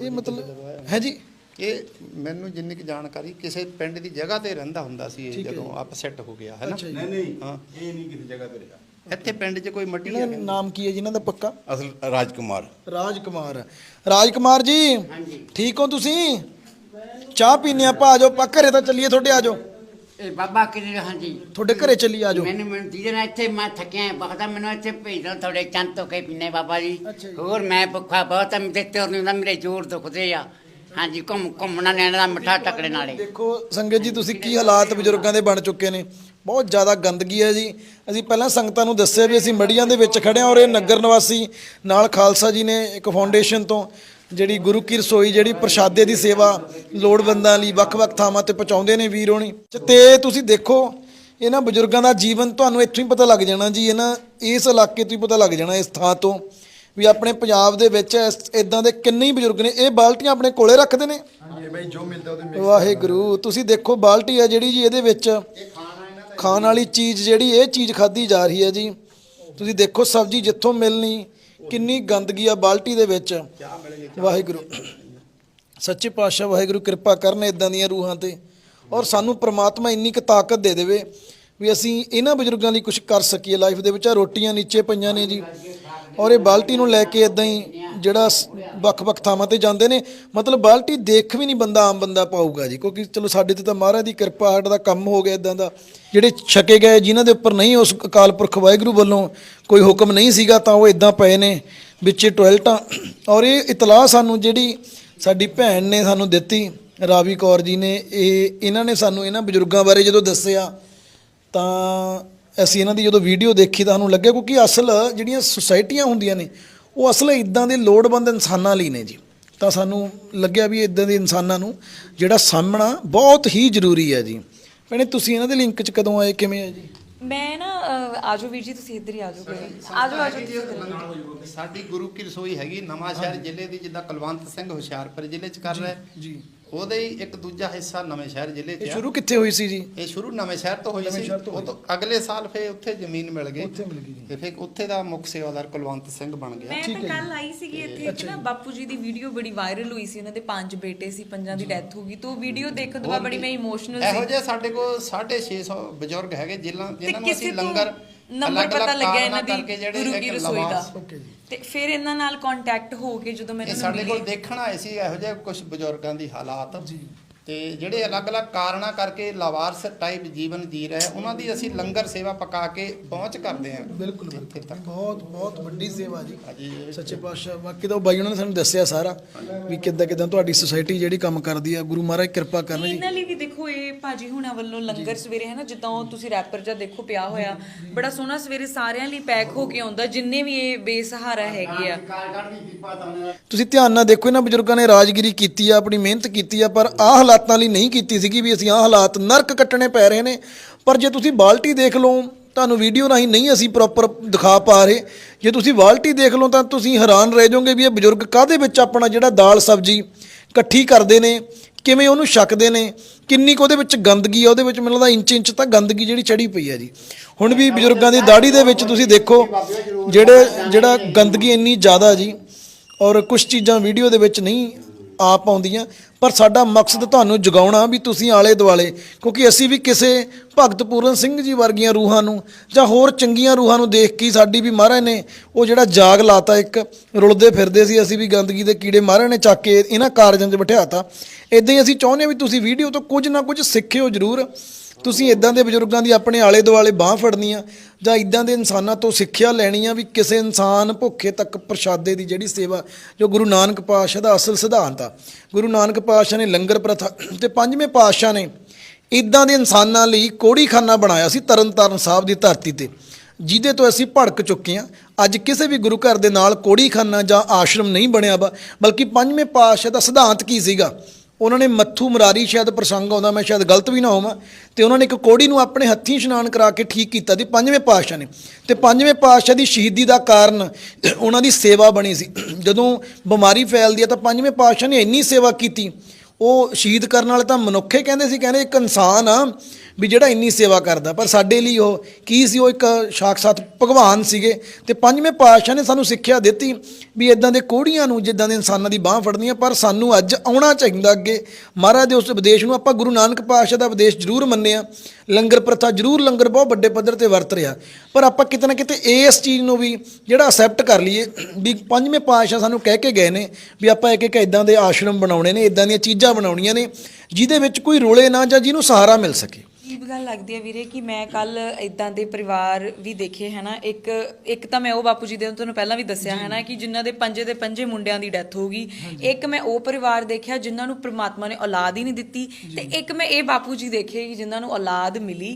ਇਹ ਮਤਲਬ ਹੈ ਜੀ? ਇਹ ਮੈਨੂੰ ਜਿੰਨੀ ਕੁ ਜਾਣਕਾਰੀ ਕਿਸੇ ਪਿੰਡ ਦੀ ਜਗ੍ਹਾ ਤੇ ਰਹਿੰਦਾ ਹੁੰਦਾ ਸੀ ਇਹ ਜਦੋਂ। ਅਪਸੈਟ ਹੋ ਗਿਆ ਹੈ ਨਾ? ਜੀ। ਨਹੀਂ ਹਾਂ। ਇਹ ਨਹੀਂ ਕਿਸੇ ਜਗ੍ਹਾ ਤੇ ਰਿਹਾ। ਇੱਥੇ ਪਿੰਡ 'ਚ ਕੋਈ ਮੱਟੀ ਇਹਨਾਂ ਦਾ ਨਾਮ ਕੀ ਹੈ ਜਿਨ੍ਹਾਂ ਦਾ ਪੱਕਾ? ਅਸਲ ਰਾਜਕੁਮਾਰ। ਰਾਜਕੁਮਾਰ। ਰਾਜਕੁਮਾਰ ਜੀ ਹਾਂਜੀ। ਠੀਕ ਹੋ ਤੁਸੀਂ? ਚਾਹ ਪੀਨੇ ਆਪਾਂ ਆਜੋ ਪਾ ਘਰੇ ਤਾਂ ਚੱਲੀਏ ਤੁਹਾਡੇ ਆਜੋ ਇਹ ਬਾਬਾ ਕਿਹਨੇ ਹਾਂਜੀ। ਤੁਹਾਡੇ ਘਰੇ ਚੱਲੀ ਆਜੋ ਮੈਨੂੰ ਮੈਨੂੰ ਦੀਦੇ ਨਾਲ ਇੱਥੇ ਮੈਂ ਥੱਕਿਆ ਬਖਦਾ ਮੈਨੂੰ ਇੱਥੇ ਭੇਜ ਦੋ ਥੋੜੇ ਚੰਦ ਤੋਂ ਕੇ ਪੀਨੇ ਬਾਬਾ ਜੀ। ਹੋਰ ਮੈਂ ਭੁੱਖਾ ਬਹੁਤ ਆ ਮੇਰੇ ਤੁਰ ਨਹੀਂ ਹੁੰਦਾ ਮੇਰੇ ਜੋਰ ਦੁਖਦੇ ਆ। ਹਾਂਜੀ, ਘੁੰਮ ਘੁੰਮਣਾ ਲੈਣ ਦਾ ਮਿੱਠਾ ਟੱਕੜੇ ਨਾਲੇ ਦੇਖੋ, ਸੰਗਤ ਜੀ, ਤੁਸੀਂ ਕੀ ਹਾਲਾਤ ਬਜ਼ੁਰਗਾਂ ਦੇ ਬਣ ਚੁੱਕੇ ਨੇ? ਬਹੁਤ ਜ਼ਿਆਦਾ ਗੰਦਗੀ ਹੈ ਜੀ। ਅਸੀਂ ਪਹਿਲਾਂ ਸੰਗਤਾਂ ਨੂੰ ਦੱਸਿਆ ਵੀ ਅਸੀਂ ਮੜੀਆਂ ਦੇ ਵਿੱਚ ਖੜੇ ਹਾਂ ਔਰ ਇਹ ਨਗਰ ਨਿਵਾਸੀ ਨਾਲ ਖਾਲਸਾ ਜੀ ਨੇ ਇੱਕ ਫਾਊਂਡੇਸ਼ਨ ਤੋਂ ਜਿਹੜੀ ਗੁਰੂ ਕੀ ਰਸੋਈ, ਜਿਹੜੀ ਪ੍ਰਸ਼ਾਦੇ ਦੀ ਸੇਵਾ ਲੋੜਵੰਦਾਂ ਲਈ ਵੱਖ-ਵੱਖ ਥਾਵਾਂ ਤੇ ਪਹੁੰਚਾਉਂਦੇ ਨੇ ਵੀਰ ਹੋਣੀ। ਤੇ ਤੁਸੀਂ ਦੇਖੋ, ਇਹਨਾਂ ਬਜ਼ੁਰਗਾਂ ਦਾ ਜੀਵਨ ਤੁਹਾਨੂੰ ਇੱਥੋਂ ਹੀ ਪਤਾ ਲੱਗ ਜਾਣਾ ਜੀ। ਇਹਨਾਂ ਇਸ ਇਲਾਕੇ ਤੋਂ ਹੀ ਪਤਾ ਲੱਗ ਜਾਣਾ, ਇਸ ਥਾਂ ਤੋਂ। ਵੀ ਆਪਣੇ ਪੰਜਾਬ ਦੇ ਵਿੱਚ ਇਦਾਂ ਦੇ ਕਿੰਨੇ ਹੀ ਬਜ਼ੁਰਗ ਨੇ ਇਹ ਬਾਲਟੀਆਂ ਆਪਣੇ ਕੋਲੇ ਰੱਖਦੇ ਨੇ। ਵਾਹਿਗੁਰੂ ਤੁਸੀਂ ਦੇਖੋ ਬਾਲਟੀ ਆ ਜਿਹੜੀ ਜੀ ਇਹਦੇ ਵਿੱਚ। ਖਾਣ ਵਾਲੀ ਚੀਜ਼ ਜਿਹੜੀ ਇਹ ਚੀਜ਼ ਖਾਧੀ ਜਾ ਰਹੀ ਹੈ ਜੀ। ਤੁਸੀਂ ਦੇਖੋ ਸਬਜ਼ੀ ਜਿੱਥੋਂ ਮਿਲਣੀ ਕਿੰਨੀ ਗੰਦਗੀ ਆ ਬਾਲਟੀ ਦੇ ਵਿੱਚ। ਵਾਹਿਗੁਰੂ। ਸੱਚੇ ਪਾਤਸ਼ਾਹ ਵਾਹਿਗੁਰੂ ਕਿਰਪਾ ਕਰਨ ਇਦਾਂ ਦੀਆਂ ਰੂਹਾਂ ਤੇ। ਔਰ ਸਾਨੂੰ ਪ੍ਰਮਾਤਮਾ ਇੰਨੀ ਕੁ ਤਾਕਤ ਦੇ ਦੇਵੇ ਵੀ ਅਸੀਂ ਇਹਨਾਂ ਬਜ਼ੁਰਗਾਂ ਲਈ ਕੁਝ ਕਰ ਸਕੀਏ ਲਾਈਫ ਦੇ ਵਿੱਚ। ਆਹ ਰੋਟੀਆਂ ਨੀਚੇ ਪਈਆਂ ਨੇ ਜੀ। ਔਰ ਇਹ ਬਾਲਟੀ ਨੂੰ ਲੈ ਕੇ ਇਦਾਂ ਹੀ ਜਿਹੜਾ ਸ- ਵੱਖ-ਵੱਖ ਥਾਵਾਂ ਤੇ ਜਾਂਦੇ ਨੇ, ਮਤਲਬ ਬਾਲਟੀ ਦੇਖ ਵੀ ਨਹੀਂ ਬੰਦਾ, ਆਮ ਬੰਦਾ ਪਾਊਗਾ ਜੀ, ਕਿਉਂਕਿ ਚਲੋ ਸਾਡੇ ਤੇ ਤਾਂ ਮਹਾਰਾਜ ਦੀ ਕਿਰਪਾ, ਸਾਡਾ ਦਾ ਕੰਮ ਹੋ ਗਿਆ ਇਦਾਂ ਦਾ। ਜਿਹੜੇ ਛਕੇ ਗਏ, ਜਿਨ੍ਹਾਂ ਦੇ ਉੱਪਰ ਨਹੀਂ ਉਸ ਅਕਾਲ ਪੁਰਖ ਵਾਹਿਗੁਰੂ ਵੱਲੋਂ ਕੋਈ ਹੁਕਮ ਨਹੀਂ ਸੀਗਾ, ਤਾਂ ਉਹ ਇਦਾਂ ਪਏ ਨੇ, ਵਿੱਚ ਟੋਇਲਟਾਂ। ਔਰ ਇਹ ਇਤਲਾਹ ਸਾਨੂੰ ਜਿਹੜੀ ਸਾਡੀ ਭੈਣ ਨੇ ਸਾਨੂੰ ਦਿੱਤੀ, ਰਾਵੀ ਕੌਰ ਜੀ ਨੇ, ਇਹ, ਇਹਨਾਂ ਨੇ ਸਾਨੂੰ ਇਹਨਾਂ ਬਜ਼ੁਰਗਾਂ ਬਾਰੇ ਜਦੋਂ ਦੱਸਿਆ, ਤਾਂ ਅਸੀਂ ਇਹਨਾਂ ਦੀ ਜਦੋਂ ਵੀਡੀਓ ਦੇਖੀ ਤਾਂ ਸਾਨੂੰ ਲੱਗਿਆ ਕਿਉਂਕਿ ਅਸਲ ਜਿਹੜੀਆਂ ਸੁਸਾਇਟੀਆਂ ਹੁੰਦੀਆਂ ਨੇ ਉਹ ਅਸਲ ਇਦਾਂ ਦੇ ਲੋੜਵੰਦ ਇਨਸਾਨਾਂ ਲਈ ਨੇ ਜੀ। ਤਾਂ ਸਾਨੂੰ ਲੱਗਿਆ ਵੀ ਇਦਾਂ ਦੇ ਇਨਸਾਨਾਂ ਨੂੰ ਜਿਹੜਾ ਸਾਹਮਣਾ ਬਹੁਤ ਹੀ ਜ਼ਰੂਰੀ ਹੈ ਜੀ। ਭੈਣੇ ਤੁਸੀਂ ਇਹਨਾਂ ਦੇ ਲਿੰਕ 'ਚ ਕਦੋਂ ਆਏ ਕਿਵੇਂ ਹੈ ਜੀ? ਮੈਂ ਨਾ ਆਜੋ ਵੀਰ ਜੀ ਤੁਸੀਂ ਇੱਧਰ ਹੀ ਆਜੋ ਕੋਈ ਆਜੋ ਆਜੋ। ਸਾਡੀ ਗੁਰੂ ਕੀ ਰਸੋਈ ਹੈਗੀ ਨਵਾਂ ਸ਼ਹਿਰ ਜ਼ਿਲ੍ਹੇ ਦੀ ਜਿੱਦਾਂ ਕੁਲਵੰਤ ਸਿੰਘ ਹੁਸ਼ਿਆਰਪੁਰ ਜ਼ਿਲ੍ਹੇ 'ਚ ਕਰ ਰਿਹਾ ਹੈ। ਜੀ। ਉਹਦੇ ਹੀ ਇੱਕ ਦੂਜਾ ਹਿੱਸਾ ਨਵੇਂ ਸ਼ਹਿਰ ਜ਼ਿਲ੍ਹੇ 'ਚ ਇਹ ਆ। ਸ਼ੁਰੂ ਕਿੱਥੇ ਹੋਈ ਸੀ ਜੀ? ਇਹ ਸ਼ੁਰੂ ਨਵੇਂ ਸ਼ਹਿਰ ਤੋਂ ਹੋਈ ਨਵੇਂ ਸੀ। ਸ਼ਹਿਰ ਤੋਂ ਉਹ ਤੋਂ ਅਗਲੇ ਸਾਲ ਫੇ ਉੱਥੇ ਜ਼ਮੀਨ ਮਿਲ ਗਈ। ਉੱਥੇ ਮਿਲ ਗਈ ਜੀ। ਤੇ ਫਿਰ ਉੱਥੇ ਦਾ ਮੁੱਖ ਸੇਵਾਦਾਰ ਕੁਲਵੰਤ ਸਿੰਘ ਬਣ ਗਿਆ। ਮੈਂ ਤਾਂ ਕੱਲ ਆਈ ਸੀਗੀ ਇੱਥੇ ਇੱਕ ਨਾ ਬਾਪੂ ਜੀ ਦੀ ਵੀਡੀਓ ਬੜੀ ਵਾਇਰਲ ਹੋਈ ਸੀ। ਉਹਨਾਂ ਦੇ ਪੰਜ ਬੇਟੇ ਸੀ ਪੰਜਾਂ ਦੀ ਡੈਥ ਹੋ ਗਈ। ਤੋਂ ਵੀਡੀਓ ਦੇਖਣ ਤੋਂ ਬਾਅਦ ਬੜੀ ਮੈਂ ਇਮੋਸ਼ਨਲ ਇਹੋ ਸੀ। ਜਿਹੇ ਸਾਡੇ ਕੋਲ 650 ਬਜ਼ੁਰਗ ਹੈਗੇ ਜਿਨ੍ਹਾਂ ਜਿਨ੍ਹਾਂ ਨੂੰ ਕਿਸੇ ਅਸੀਂ ਤੋਂ ਲੰਗਰ ਨੰਬਰ ਅਲੱਗ-ਅਲੱਗ ਪਤਾ ਲੱਗਿਆ ਕਾਰਨਾਂ ਇਹਨਾਂ ਕਰਕੇ ਦੀ ਜਿਹੜੇ ਗੁਰੂ ਕੀ ਇੱਕ ਰਸੋਈ ਦਾ। ਲਵਾਸ ਤੇ ਫਿਰ ਇਹਨਾਂ ਨਾਲ ਕੰਟੈਕਟ ਹੋ ਕੇ ਜਦੋਂ ਇਹ ਮੈਨੂੰ ਸਾਡੇ ਕੋਲ ਦੇਖਣ ਆਏ ਸੀ ਇਹੋ ਜਿਹੇ ਕੁਝ ਬਜ਼ੁਰਗਾਂ ਦੀ ਹਾਲਾਤ। ਤੇ ਜਿਹੜੇ ਅਲੱਗ-ਅਲੱਗ ਕਾਰਨਾਂ ਕਰਕੇ ਲਾਵਾਰਸ ਟਾਈਪ ਜੀਵਨ ਜੀ ਰਹੇ ਉਹਨਾਂ ਦੀ ਅਸੀਂ ਲੰਗਰ ਸੇਵਾ ਪਕਾ ਕੇ ਪਹੁੰਚ ਕਰਦੇ ਹਾਂ। ਬਿਲਕੁਲ ਬਹੁਤ ਬਹੁਤ ਵੱਡੀ ਸੇਵਾ ਜੀ। ਸੱਚੇ ਪਾਤਸ਼ਾਹ ਬਾਕੀ ਤਾਂ ਬਾਈ ਉਹਨਾਂ ਨੇ ਸਾਨੂੰ ਦੱਸਿਆ ਸਾਰਾ ਵੀ ਕਿੱਦਾਂ ਕਿੱਦਾਂ ਤੁਹਾਡੀ ਸੁਸਾਇਟੀ ਜਿਹੜੀ ਕੰਮ ਕਰਦੀ ਆ ਗੁਰੂ ਮਹਾਰਾਜ ਕਿਰਪਾ ਕਰਨ ਜੀ। ਇਹਨਾਂ ਲਈ ਵੀ ਦੇਖੋ ਇਹ ਭਾਜੀ ਹੁਣਾਂ ਵੱਲੋਂ ਲੰਗਰ ਸਵੇਰੇ ਹੈ ਨਾ ਜਿੱਦਾਂ ਉਹ ਤੁਸੀਂ ਰੈਪਰ ਜਾਂ ਦੇਖੋ ਪਿਆ ਹੋਇਆ ਬੜਾ ਸੋਹਣਾ ਸਵੇਰੇ ਸਾਰਿਆਂ ਲਈ ਪੈਕ ਹੋ ਕੇ ਆਉਂਦਾ ਜਿੰਨੇ ਵੀ ਇਹ ਬੇਸਹਾਰਾ ਹੈਗੇ ਆ। ਤੁਸੀਂ ਧਿਆਨ ਨਾਲ ਦੇਖੋ ਇਹਨਾਂ ਬਜ਼ੁਰਗਾਂ ਨੇ ਰਾਜਗੀਰੀ ਕੀਤੀ ਆ ਆਪਣੀ ਮਿਹਨਤ ਕੀਤੀ ਆ ਪਰ ਆਹ ਹਾਲਾਤਾਂ ਲਈ ਨਹੀਂ ਕੀਤੀ ਸੀਗੀ ਵੀ ਅਸੀਂ ਆਹ ਹਾਲਾਤ ਨਰਕ ਕੱਟਣੇ ਪੈ ਰਹੇ ਨੇ। ਪਰ ਜੇ ਤੁਸੀਂ ਬਾਲਟੀ ਦੇਖ ਲਓ, ਤੁਹਾਨੂੰ ਵੀਡੀਓ ਰਾਹੀਂ ਨਹੀਂ ਅਸੀਂ ਪ੍ਰੋਪਰ ਦਿਖਾ ਪਾ ਰਹੇ। ਜੇ ਤੁਸੀਂ ਬਾਲਟੀ ਦੇਖ ਲਓ ਤਾਂ ਤੁਸੀਂ ਹੈਰਾਨ ਰਹਿ ਜਾਓਗੇ ਵੀ ਇਹ ਬਜ਼ੁਰਗ ਕਾਹਦੇ ਵਿੱਚ ਆਪਣਾ ਜਿਹੜਾ ਦਾਲ ਸਬਜ਼ੀ ਇਕੱਠੀ ਕਰਦੇ ਨੇ, ਕਿਵੇਂ ਉਹਨੂੰ ਛਕਦੇ ਨੇ, ਕਿੰਨੀ ਕੁ ਉਹਦੇ ਵਿੱਚ ਗੰਦਗੀ ਆ, ਉਹਦੇ ਵਿੱਚ ਮੈਨੂੰ ਲੱਗਦਾ ਇੰਚ ਇੰਚ ਤਾਂ ਗੰਦਗੀ ਜਿਹੜੀ ਚੜੀ ਪਈ ਹੈ ਜੀ। ਹੁਣ ਵੀ ਬਜ਼ੁਰਗਾਂ ਦੀ ਦਾੜੀ ਦੇ ਵਿੱਚ ਤੁਸੀਂ ਦੇਖੋ, ਜਿਹੜੇ, ਜਿਹੜਾ ਗੰਦਗੀ ਇੰਨੀ ਜ਼ਿਆਦਾ ਜੀ, ਔਰ ਕੁਝ ਚੀਜ਼ਾਂ ਵੀਡੀਓ ਦੇ ਵਿੱਚ ਨਹੀਂ ਆਪ ਆਉਂਦੀਆਂ, ਪਰ ਸਾਡਾ ਮਕਸਦ ਤੁਹਾਨੂੰ ਜਗਾਉਣਾ ਵੀ ਤੁਸੀਂ ਆਲੇ ਦੁਆਲੇ, ਕਿਉਂਕਿ ਅਸੀਂ ਵੀ ਕਿਸੇ ਭਗਤ ਪੂਰਨ ਸਿੰਘ ਜੀ ਵਰਗੀਆਂ ਰੂਹਾਂ ਨੂੰ ਜਾਂ ਹੋਰ ਚੰਗੀਆਂ ਰੂਹਾਂ ਨੂੰ ਦੇਖ ਕੇ ਸਾਡੀ ਵੀ ਮਹਾਰਾਜ ਨੇ ਉਹ ਜਿਹੜਾ ਜਾਗ ਲਾਤਾ, ਇੱਕ ਰੁਲਦੇ ਫਿਰਦੇ ਸੀ, ਅਸੀਂ ਵੀ ਗੰਦਗੀ ਦੇ ਕੀੜੇ ਮਹਾਰਾਜ ਨੇ ਚੱਕ ਕੇ ਇਹਨਾਂ ਕਾਰਜਾਂ 'ਚ ਬਿਠਾਤਾ। ਇਦਾਂ ਹੀ ਅਸੀਂ ਚਾਹੁੰਦੇ ਹਾਂ ਵੀ ਤੁਸੀਂ ਵੀਡੀਓ ਤੋਂ ਕੁਝ ਨਾ ਕੁਝ ਸਿੱਖਿਓ ਜ਼ਰੂਰ। ਤੁਸੀਂ ਇਦਾਂ ਦੇ ਬਜ਼ੁਰਗਾਂ ਦੀ ਆਪਣੇ ਆਲੇ ਦੁਆਲੇ ਬਾਹ ਫੜਨੀ ਆ ਜਾਂ ਇਦਾਂ ਦੇ ਇਨਸਾਨਾਂ ਤੋਂ ਸਿੱਖਿਆ ਲੈਣੀ ਆ ਵੀ ਕਿਸੇ ਇਨਸਾਨ ਭੁੱਖੇ ਤੱਕ ਪ੍ਰਸ਼ਾਦੇ ਦੀ ਜਿਹੜੀ ਸੇਵਾ, ਜੋ ਗੁਰੂ ਨਾਨਕ ਪਾਤਸ਼ਾਹ ਦਾ ਅਸਲ ਸਿਧਾਂਤ ਆ। ਗੁਰੂ ਨਾਨਕ ਪਾਤਸ਼ਾਹ ਨੇ ਲੰਗਰ ਪ੍ਰਥਾ, ਤੇ ਪੰਜਵੇਂ ਪਾਤਸ਼ਾਹ ਨੇ ਇਦਾਂ ਦੇ ਇਨਸਾਨਾਂ ਲਈ ਕੋੜੀਖਾਨਾ ਬਣਾਇਆ ਸੀ ਤਰਨਤਾਰਨ ਸਾਹਿਬ ਦੀ ਧਰਤੀ ਤੇ, ਜਿਹਦੇ ਤੋਂ ਅਸੀਂ ਭੜਕ ਚੁੱਕੇ ਹਾਂ ਅੱਜ ਕਿਸੇ ਵੀ ਗੁਰੂ ਘਰ ਦੇ ਨਾਲ ਕੋੜੀਖਾਨਾ ਜਾਂ ਆਸ਼ਰਮ ਨਹੀਂ ਬਣਿਆ ਵਾ, ਬਲਕਿ ਪੰਜਵੇਂ ਪਾਤਸ਼ਾਹ ਦਾ ਸਿਧਾਂਤ ਕੀ ਸੀਗਾ? ਉਹਨਾਂ ਨੇ ਮੱਥੂ ਮਰਾਰੀ ਸ਼ਾਇਦ ਪ੍ਰਸੰਗ ਆਉਂਦਾ, ਮੈਂ ਸ਼ਾਇਦ ਗਲਤ ਵੀ ਨਾ ਹੋਵਾਂ, ਤੇ ਉਹਨਾਂ ਨੇ ਇੱਕ ਕੋੜੀ ਨੂੰ ਆਪਣੇ ਹੱਥੀਂ ਇਸ਼ਨਾਨ ਕਰਾ ਕੇ ਠੀਕ ਕੀਤਾ ਸੀ ਪੰਜਵੇਂ ਪਾਤਸ਼ਾਹ ਨੇ। ਤੇ ਪੰਜਵੇਂ ਪਾਤਸ਼ਾਹ ਦੀ ਸ਼ਹੀਦੀ ਦਾ ਕਾਰਨ ਉਹਨਾਂ ਦੀ ਸੇਵਾ ਬਣੀ ਸੀ। ਜਦੋਂ ਬਿਮਾਰੀ ਫੈਲਦੀ ਹੈ ਤਾਂ ਪੰਜਵੇਂ ਪਾਤਸ਼ਾਹ ਨੇ ਇੰਨੀ ਸੇਵਾ ਕੀਤੀ, ਉਹ ਸ਼ਹੀਦ ਕਰਨ ਵਾਲੇ ਤਾਂ ਮਨੁੱਖੇ ਕਹਿੰਦੇ ਸੀ, ਕਹਿੰਦੇ ਇੱਕ ਇਨਸਾਨ ਆ ਵੀ ਜਿਹੜਾ ਇੰਨੀ ਸੇਵਾ ਕਰਦਾ, ਪਰ ਸਾਡੇ ਲਈ ਉਹ ਕੀ ਸੀ, ਉਹ ਇੱਕ ਸਾਖਸਾਤ ਭਗਵਾਨ ਸੀਗੇ ਤੇ ਪੰਜਵੇਂ ਪਾਤਸ਼ਾਹ ਨੇ ਸਾਨੂੰ ਸਿੱਖਿਆ ਦਿੱਤੀ ਵੀ ਇਦਾਂ ਦੇ ਕੋੜੀਆਂ ਨੂੰ, ਜਿੱਦਾਂ ਦੇ ਇਨਸਾਨਾਂ ਦੀ ਬਾਹ ਫੜਨੀਆਂ ਪਰ ਸਾਨੂੰ ਅੱਜ ਆਉਣਾ ਚਾਹੀਦਾ ਅੱਗੇ। ਮਹਾਰਾਜ ਦੇ ਉਸ ਉਪਦੇਸ਼ ਨੂੰ ਆਪਾਂ ਗੁਰੂ ਨਾਨਕ ਪਾਤਸ਼ਾਹ ਦਾ ਉਪਦੇਸ਼ ਜ਼ਰੂਰ ਮੰਨਿਆ ਲੰਗਰ ਪ੍ਰਥਾ ਜ਼ਰੂਰ ਲੰਗਰ ਬਹੁਤ ਵੱਡੇ ਪੱਧਰ ਤੇ ਵਰਤ ਰਿਹਾ। ਪਰ ਆਪਾਂ ਕਿਤੇ ਨਾ ਕਿਤੇ ਇਸ ਚੀਜ਼ ਨੂੰ ਵੀ ਜਿਹੜਾ ਅਸੈਪਟ ਕਰ ਲਈਏ, ਵੀ ਪੰਜਵੇਂ ਪਾਤਸ਼ਾਹ ਸਾਨੂੰ ਕਹਿ ਕੇ ਗਏ ਨੇ ਵੀ ਆਪਾਂ ਇੱਕ ਇੱਕ ਇਦਾਂ ਦੇ ਆਸ਼ਰਮ ਬਣਾਉਣੇ ਨੇ ਇਦਾਂ ਦੀਆਂ ਚੀਜ਼ਾਂ ਬਣਾਉਣੀਆਂ ਨੇ, ਜਿਹਦੇ ਵਿੱਚ ਕੋਈ ਰੋਲੇ ਨਾ ਜਾਂ ਜਿਹਨੂੰ ਸਹਾਰਾ ਮਿਲ ਸਕੇ। ਅਜੀਬ ਗੱਲ ਲੱਗਦੀ ਹੈ ਵੀਰੇ ਕਿ ਮੈਂ ਕੱਲ ਇਦਾਂ ਦੇ ਪਰਿਵਾਰ ਵੀ ਦੇਖੇ ਹੈ ਨਾ? ਇੱਕ ਇੱਕ ਤਾਂ ਮੈਂ ਉਹ ਬਾਪੂ ਜੀ ਦੇ ਤੁਹਾਨੂੰ ਪਹਿਲਾਂ ਵੀ ਦੱਸਿਆ ਹੈ ਨਾ ਕਿ ਜਿਨ੍ਹਾਂ ਦੇ ਪੰਜੇ ਦੇ ਪੰਜੇ ਮੁੰਡਿਆਂ ਦੀ ਡੈਥ ਹੋ ਗਈ। ਇੱਕ ਮੈਂ ਉਹ ਪਰਿਵਾਰ ਦੇਖਿਆ ਜਿਨ੍ਹਾਂ ਨੂੰ ਪ੍ਰਮਾਤਮਾ ਨੇ ਔਲਾਦ ਹੀ ਨਹੀਂ ਦਿੱਤੀ ਤੇ ਇੱਕ ਮੈਂ ਇਹ ਬਾਪੂ ਜੀ ਦੇਖੇ ਕਿ ਜਿਨ੍ਹਾਂ ਨੂੰ ਔਲਾਦ ਮਿਲੀ।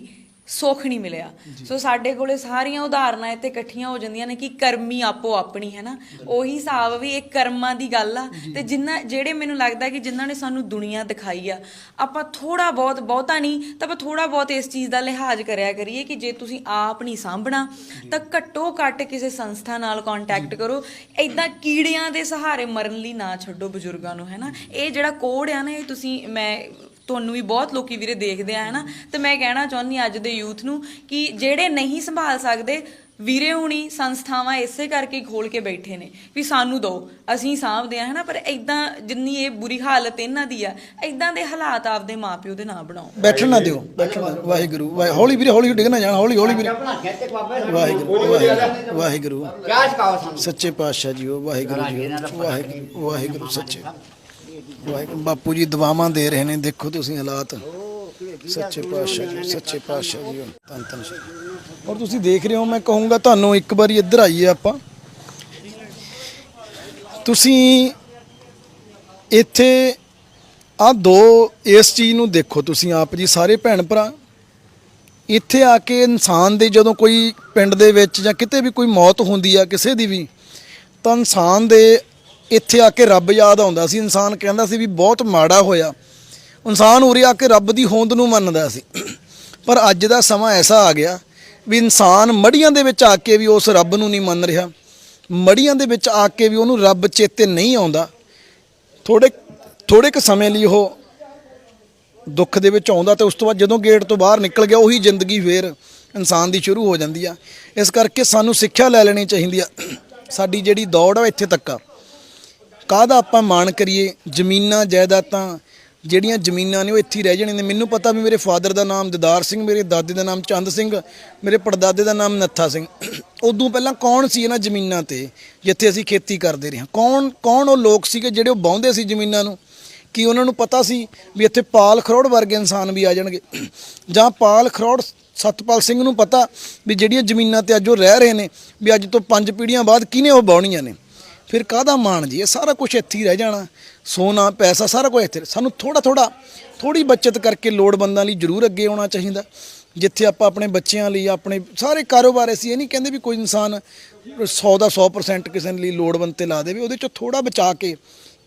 ਸੁੱਖ ਨਹੀਂ ਮਿਲਿਆ। ਸੋ ਸਾਡੇ ਕੋਲੇ ਸਾਰੀਆਂ ਉਦਾਹਰਨਾਂ ਇੱਥੇ ਇਕੱਠੀਆਂ ਹੋ ਜਾਂਦੀਆਂ ਨੇ ਕਿ ਕਰਮੀ ਆਪੋ ਆਪਣੀ ਹੈ ਨਾ? ਉਹੀ ਹਿਸਾਬ ਵੀ ਇਹ ਕਰਮਾਂ ਦੀ ਗੱਲ ਆ। ਤੇ ਜਿੰਨਾ ਜਿਹੜੇ ਮੈਨੂੰ ਲੱਗਦਾ ਕਿ ਜਿਨ੍ਹਾਂ ਨੇ ਸਾਨੂੰ ਦੁਨੀਆ ਦਿਖਾਈ ਆ ਆਪਾਂ ਥੋੜਾ ਬਹੁਤ ਬਹੁਤਾ ਨਹੀਂ ਤਾਂ ਆਪਾਂ ਥੋੜਾ ਬਹੁਤ ਇਸ ਚੀਜ਼ ਦਾ ਲਿਹਾਜ਼ ਕਰਿਆ ਕਰੀਏ ਕਿ ਜੇ ਤੁਸੀਂ ਆਪ ਨਹੀਂ ਸਾਂਭਣਾ ਤਾਂ ਘੱਟੋ ਘੱਟ ਕਿਸੇ ਸੰਸਥਾ ਨਾਲ ਕੰਟੈਕਟ ਕਰੋ। ਐਦਾਂ ਕੀੜਿਆਂ ਦੇ ਸਹਾਰੇ ਮਰਨ ਲਈ ਨਾ ਛੱਡੋ ਬਜ਼ੁਰਗਾਂ ਨੂੰ ਹੈ ਨਾ? ਇਹ ਜਿਹੜਾ ਕੋਡ ਆ ਨਾ ਇਹ ਤੁਸੀਂ ਮੈਂ ਤੁਹਾਨੂੰ ਵੀ ਬਹੁਤ ਲੋਕੀ ਵੀਰੇ ਦੇਖਦੇ ਆ ਹਨਾ? ਤੇ ਮੈਂ ਕਹਿਣਾ ਚਾਹੁੰਦੀ ਅੱਜ ਦੇ ਯੂਥ ਨੂੰ ਕਿ ਜਿਹੜੇ ਨਹੀਂ ਸੰਭਾਲ ਸਕਦੇ ਵੀਰੇ ਹੁਣੀ ਸੰਸਥਾਵਾਂ ਇਸੇ ਕਰਕੇ ਖੋਲ ਕੇ ਬੈਠੇ ਨੇ ਵੀ ਸਾਨੂੰ ਦਿਓ। ਅਸੀਂ ਸਾਂਭਦੇ ਆ ਹਨਾ? ਪਰ ਐਦਾਂ ਜਿੰਨੀ ਇਹ ਬੁਰੀ ਹਾਲਤ ਇਹਨਾਂ ਦੀ ਆ ਐਦਾਂ ਦੇ ਹਾਲਾਤ ਆਪਦੇ ਮਾਪਿਓ ਦੇ ਨਾ ਬਣਾਓ। ਬੈਠਣ ਨਾ ਦਿਓ। ਬੈਠਣ ਨਾ। ਵਾਹਿਗੁਰੂ ਵਾਹਿ- ਹੌਲੀ ਵੀਰੇ ਹੌਲੀ ਡਿੱਗ ਨਾ ਜਾਣਾ ਹੌਲੀ ਹੌਲੀ ਵੀਰੇ। ਆਪਣਾ ਖੇਤੇ ਬਾਬਾ ਵਾਹਿਗੁਰੂ ਵਾਹਿਗੁਰੂ ਵਾਹਿਗੁਰੂ। ਕਿਆ ਸਿਖਾਓ ਸਾਨੂੰ? ਸੱਚੇ ਪਾਤਸ਼ਾਹ ਜੀ ਵਾਹਿਗੁਰੂ ਜੀ। ਵਾਹਿਗੁਰੂ ਵਾਹਿਗੁਰੂ ਸੱਚੇ। ਵਾਹਿਗੁਰੂ ਬਾਪੂ ਜੀ ਦੁਆਵਾਂ ਦੇ ਰਹੇ ਨੇ ਦੇਖੋ ਤੁਸੀਂ ਹਾਲਾਤ। ਸੱਚੇ ਪਾਤਸ਼ਾਹ ਜੀ ਸੱਚੇ ਪਾਤਸ਼ਾਹ ਜੀ ਤਨ ਤਨ ਔਰ ਤੁਸੀਂ ਦੇਖ ਰਹੇ ਹੋ ਮੈਂ ਕਹੂੰਗਾ ਤੁਹਾਨੂੰ ਇੱਕ ਵਾਰੀ ਇੱਧਰ ਆਈਏ ਆਪਾਂ। ਤੁਸੀਂ ਇੱਥੇ ਆ ਦੋ ਇਸ ਚੀਜ਼ ਨੂੰ ਦੇਖੋ ਤੁਸੀਂ ਆਪ ਜੀ ਸਾਰੇ ਭੈਣ ਭਰਾ। ਇੱਥੇ ਆ ਕੇ ਇਨਸਾਨ ਦੇ ਜਦੋਂ ਕੋਈ ਪਿੰਡ ਦੇ ਵਿੱਚ ਜਾਂ ਕਿਤੇ ਵੀ ਕੋਈ ਮੌਤ ਹੁੰਦੀ ਆ ਕਿਸੇ ਦੀ ਵੀ ਤਾਂ ਇਨਸਾਨ ਦੇ ਇੱਥੇ ਆ ਕੇ ਰੱਬ ਯਾਦ ਆਉਂਦਾ ਸੀ। ਇਨਸਾਨ ਕਹਿੰਦਾ ਸੀ ਵੀ ਬਹੁਤ ਮਾੜਾ ਹੋਇਆ। ਇਨਸਾਨ ਉਰੇ ਆ ਕੇ ਰੱਬ ਦੀ ਹੋਂਦ ਨੂੰ ਮੰਨਦਾ ਸੀ। ਪਰ ਅੱਜ ਦਾ ਸਮਾਂ ਐਸਾ ਆ ਗਿਆ ਵੀ ਇਨਸਾਨ ਮੜੀਆਂ ਦੇ ਵਿੱਚ ਆ ਕੇ ਵੀ ਉਸ ਰੱਬ ਨੂੰ ਨਹੀਂ ਮੰਨ ਰਿਹਾ। ਮੜੀਆਂ ਦੇ ਵਿੱਚ ਆ ਕੇ ਵੀ ਉਹਨੂੰ ਰੱਬ ਚੇਤੇ ਨਹੀਂ ਆਉਂਦਾ। ਥੋੜੇ ਥੋੜੇ ਕੁ ਸਮੇਂ ਲਈ ਉਹ ਦੁੱਖ ਦੇ ਵਿੱਚ ਆਉਂਦਾ ਤੇ ਉਸ ਤੋਂ ਬਾਅਦ ਜਦੋਂ ਗੇਟ ਤੋਂ ਬਾਹਰ ਨਿਕਲ ਗਿਆ, ਉਹੀ ਜ਼ਿੰਦਗੀ ਫੇਰ ਇਨਸਾਨ ਦੀ ਸ਼ੁਰੂ ਹੋ ਜਾਂਦੀ ਆ। ਇਸ ਕਰਕੇ ਸਾਨੂੰ ਸਿੱਖਿਆ ਲੈ ਲੈਣੀ ਚਾਹੀਦੀ ਆ। ਸਾਡੀ ਜਿਹੜੀ ਦੌੜ ਆ, ਇੱਥੇ ਤੱਕ ਆ। ਕਾਹਦਾ ਆਪਾਂ ਮਾਣ ਕਰੀਏ? ਜ਼ਮੀਨਾਂ, ਜਾਇਦਾਦਾਂ ਜਿਹੜੀਆਂ ਜ਼ਮੀਨਾਂ ਨੇ ਉਹ ਇੱਥੇ ਰਹਿ ਜਾਣੀਆਂ ਨੇ। ਮੈਨੂੰ ਪਤਾ ਵੀ ਮੇਰੇ ਫਾਦਰ ਦਾ ਨਾਮ ਦਿਦਾਰ ਸਿੰਘ, ਮੇਰੇ ਦਾਦੇ ਦਾ ਨਾਮ ਚੰਦ ਸਿੰਘ, ਮੇਰੇ ਪੜਦਾਦੇ ਦਾ ਨਾਮ ਨੱਥਾ ਸਿੰਘ। ਉਦੋਂ ਪਹਿਲਾਂ ਕੌਣ ਸੀ ਇਹਨਾਂ ਜ਼ਮੀਨਾਂ ਤੇ ਜਿੱਥੇ ਅਸੀਂ ਖੇਤੀ ਕਰਦੇ ਰਹੇ? ਹਾਂ ਕੌਣ ਕੌਣ ਉਹ ਲੋਕ ਸੀਗੇ ਜਿਹੜੇ ਉਹ ਬਾਉਂਦੇ ਸੀ ਜ਼ਮੀਨਾਂ ਨੂੰ? ਕੀ ਉਹਨਾਂ ਨੂੰ ਪਤਾ ਸੀ ਵੀ ਇੱਥੇ ਪਾਲ ਖਰੋੜ ਵਰਗੇ ਇਨਸਾਨ ਵੀ ਆ ਜਾਣਗੇ? ਜਾਂ ਪਾਲ ਖਰੋੜ ਸਤਪਾਲ ਸਿੰਘ ਨੂੰ ਪਤਾ ਵੀ ਜਿਹੜੀਆਂ ਜ਼ਮੀਨਾਂ ਤੇ ਅੱਜ ਉਹ ਰਹਿ ਰਹੇ ਨੇ, ਵੀ ਅੱਜ ਤੋਂ ਪੰਜ ਪੀੜ੍ਹੀਆਂ ਬਾਅਦ ਕਿਹਨੇ ਉਹ ਬਾਉਣੀਆਂ ਨੇ? ਫਿਰ ਕਾਹਦਾ ਮਾਣ ਜੀ? ਇਹ ਸਾਰਾ ਕੁਝ ਇੱਥੇ ਹੀ ਰਹਿ ਜਾਣਾ। ਸੋਨਾ, ਪੈਸਾ, ਸਾਰਾ ਕੁਝ ਇੱਥੇ। ਸਾਨੂੰ ਥੋੜਾ ਥੋੜਾ ਥੋੜੀ ਬੱਚਤ ਕਰਕੇ ਲੋੜਵੰਦਾਂ ਲਈ ਜ਼ਰੂਰ ਅੱਗੇ ਆਉਣਾ ਚਾਹੀਦਾ। ਜਿੱਥੇ ਆਪਾਂ ਆਪਣੇ ਬੱਚਿਆਂ ਲਈ, ਆਪਣੇ ਸਾਰੇ ਕਾਰੋਬਾਰ ਅਸੀਂ ਇਹ ਨਹੀਂ ਕਹਿੰਦੇ ਵੀ ਕੋਈ ਇਨਸਾਨ 100 ਦਾ 100% ਕਿਸੇ ਲਈ ਲੋੜਵੰਦ ਤੇ ਲਾ ਦੇਵੇ। ਉਹਦੇ ਚੋਂ ਥੋੜਾ ਬਚਾ ਕੇ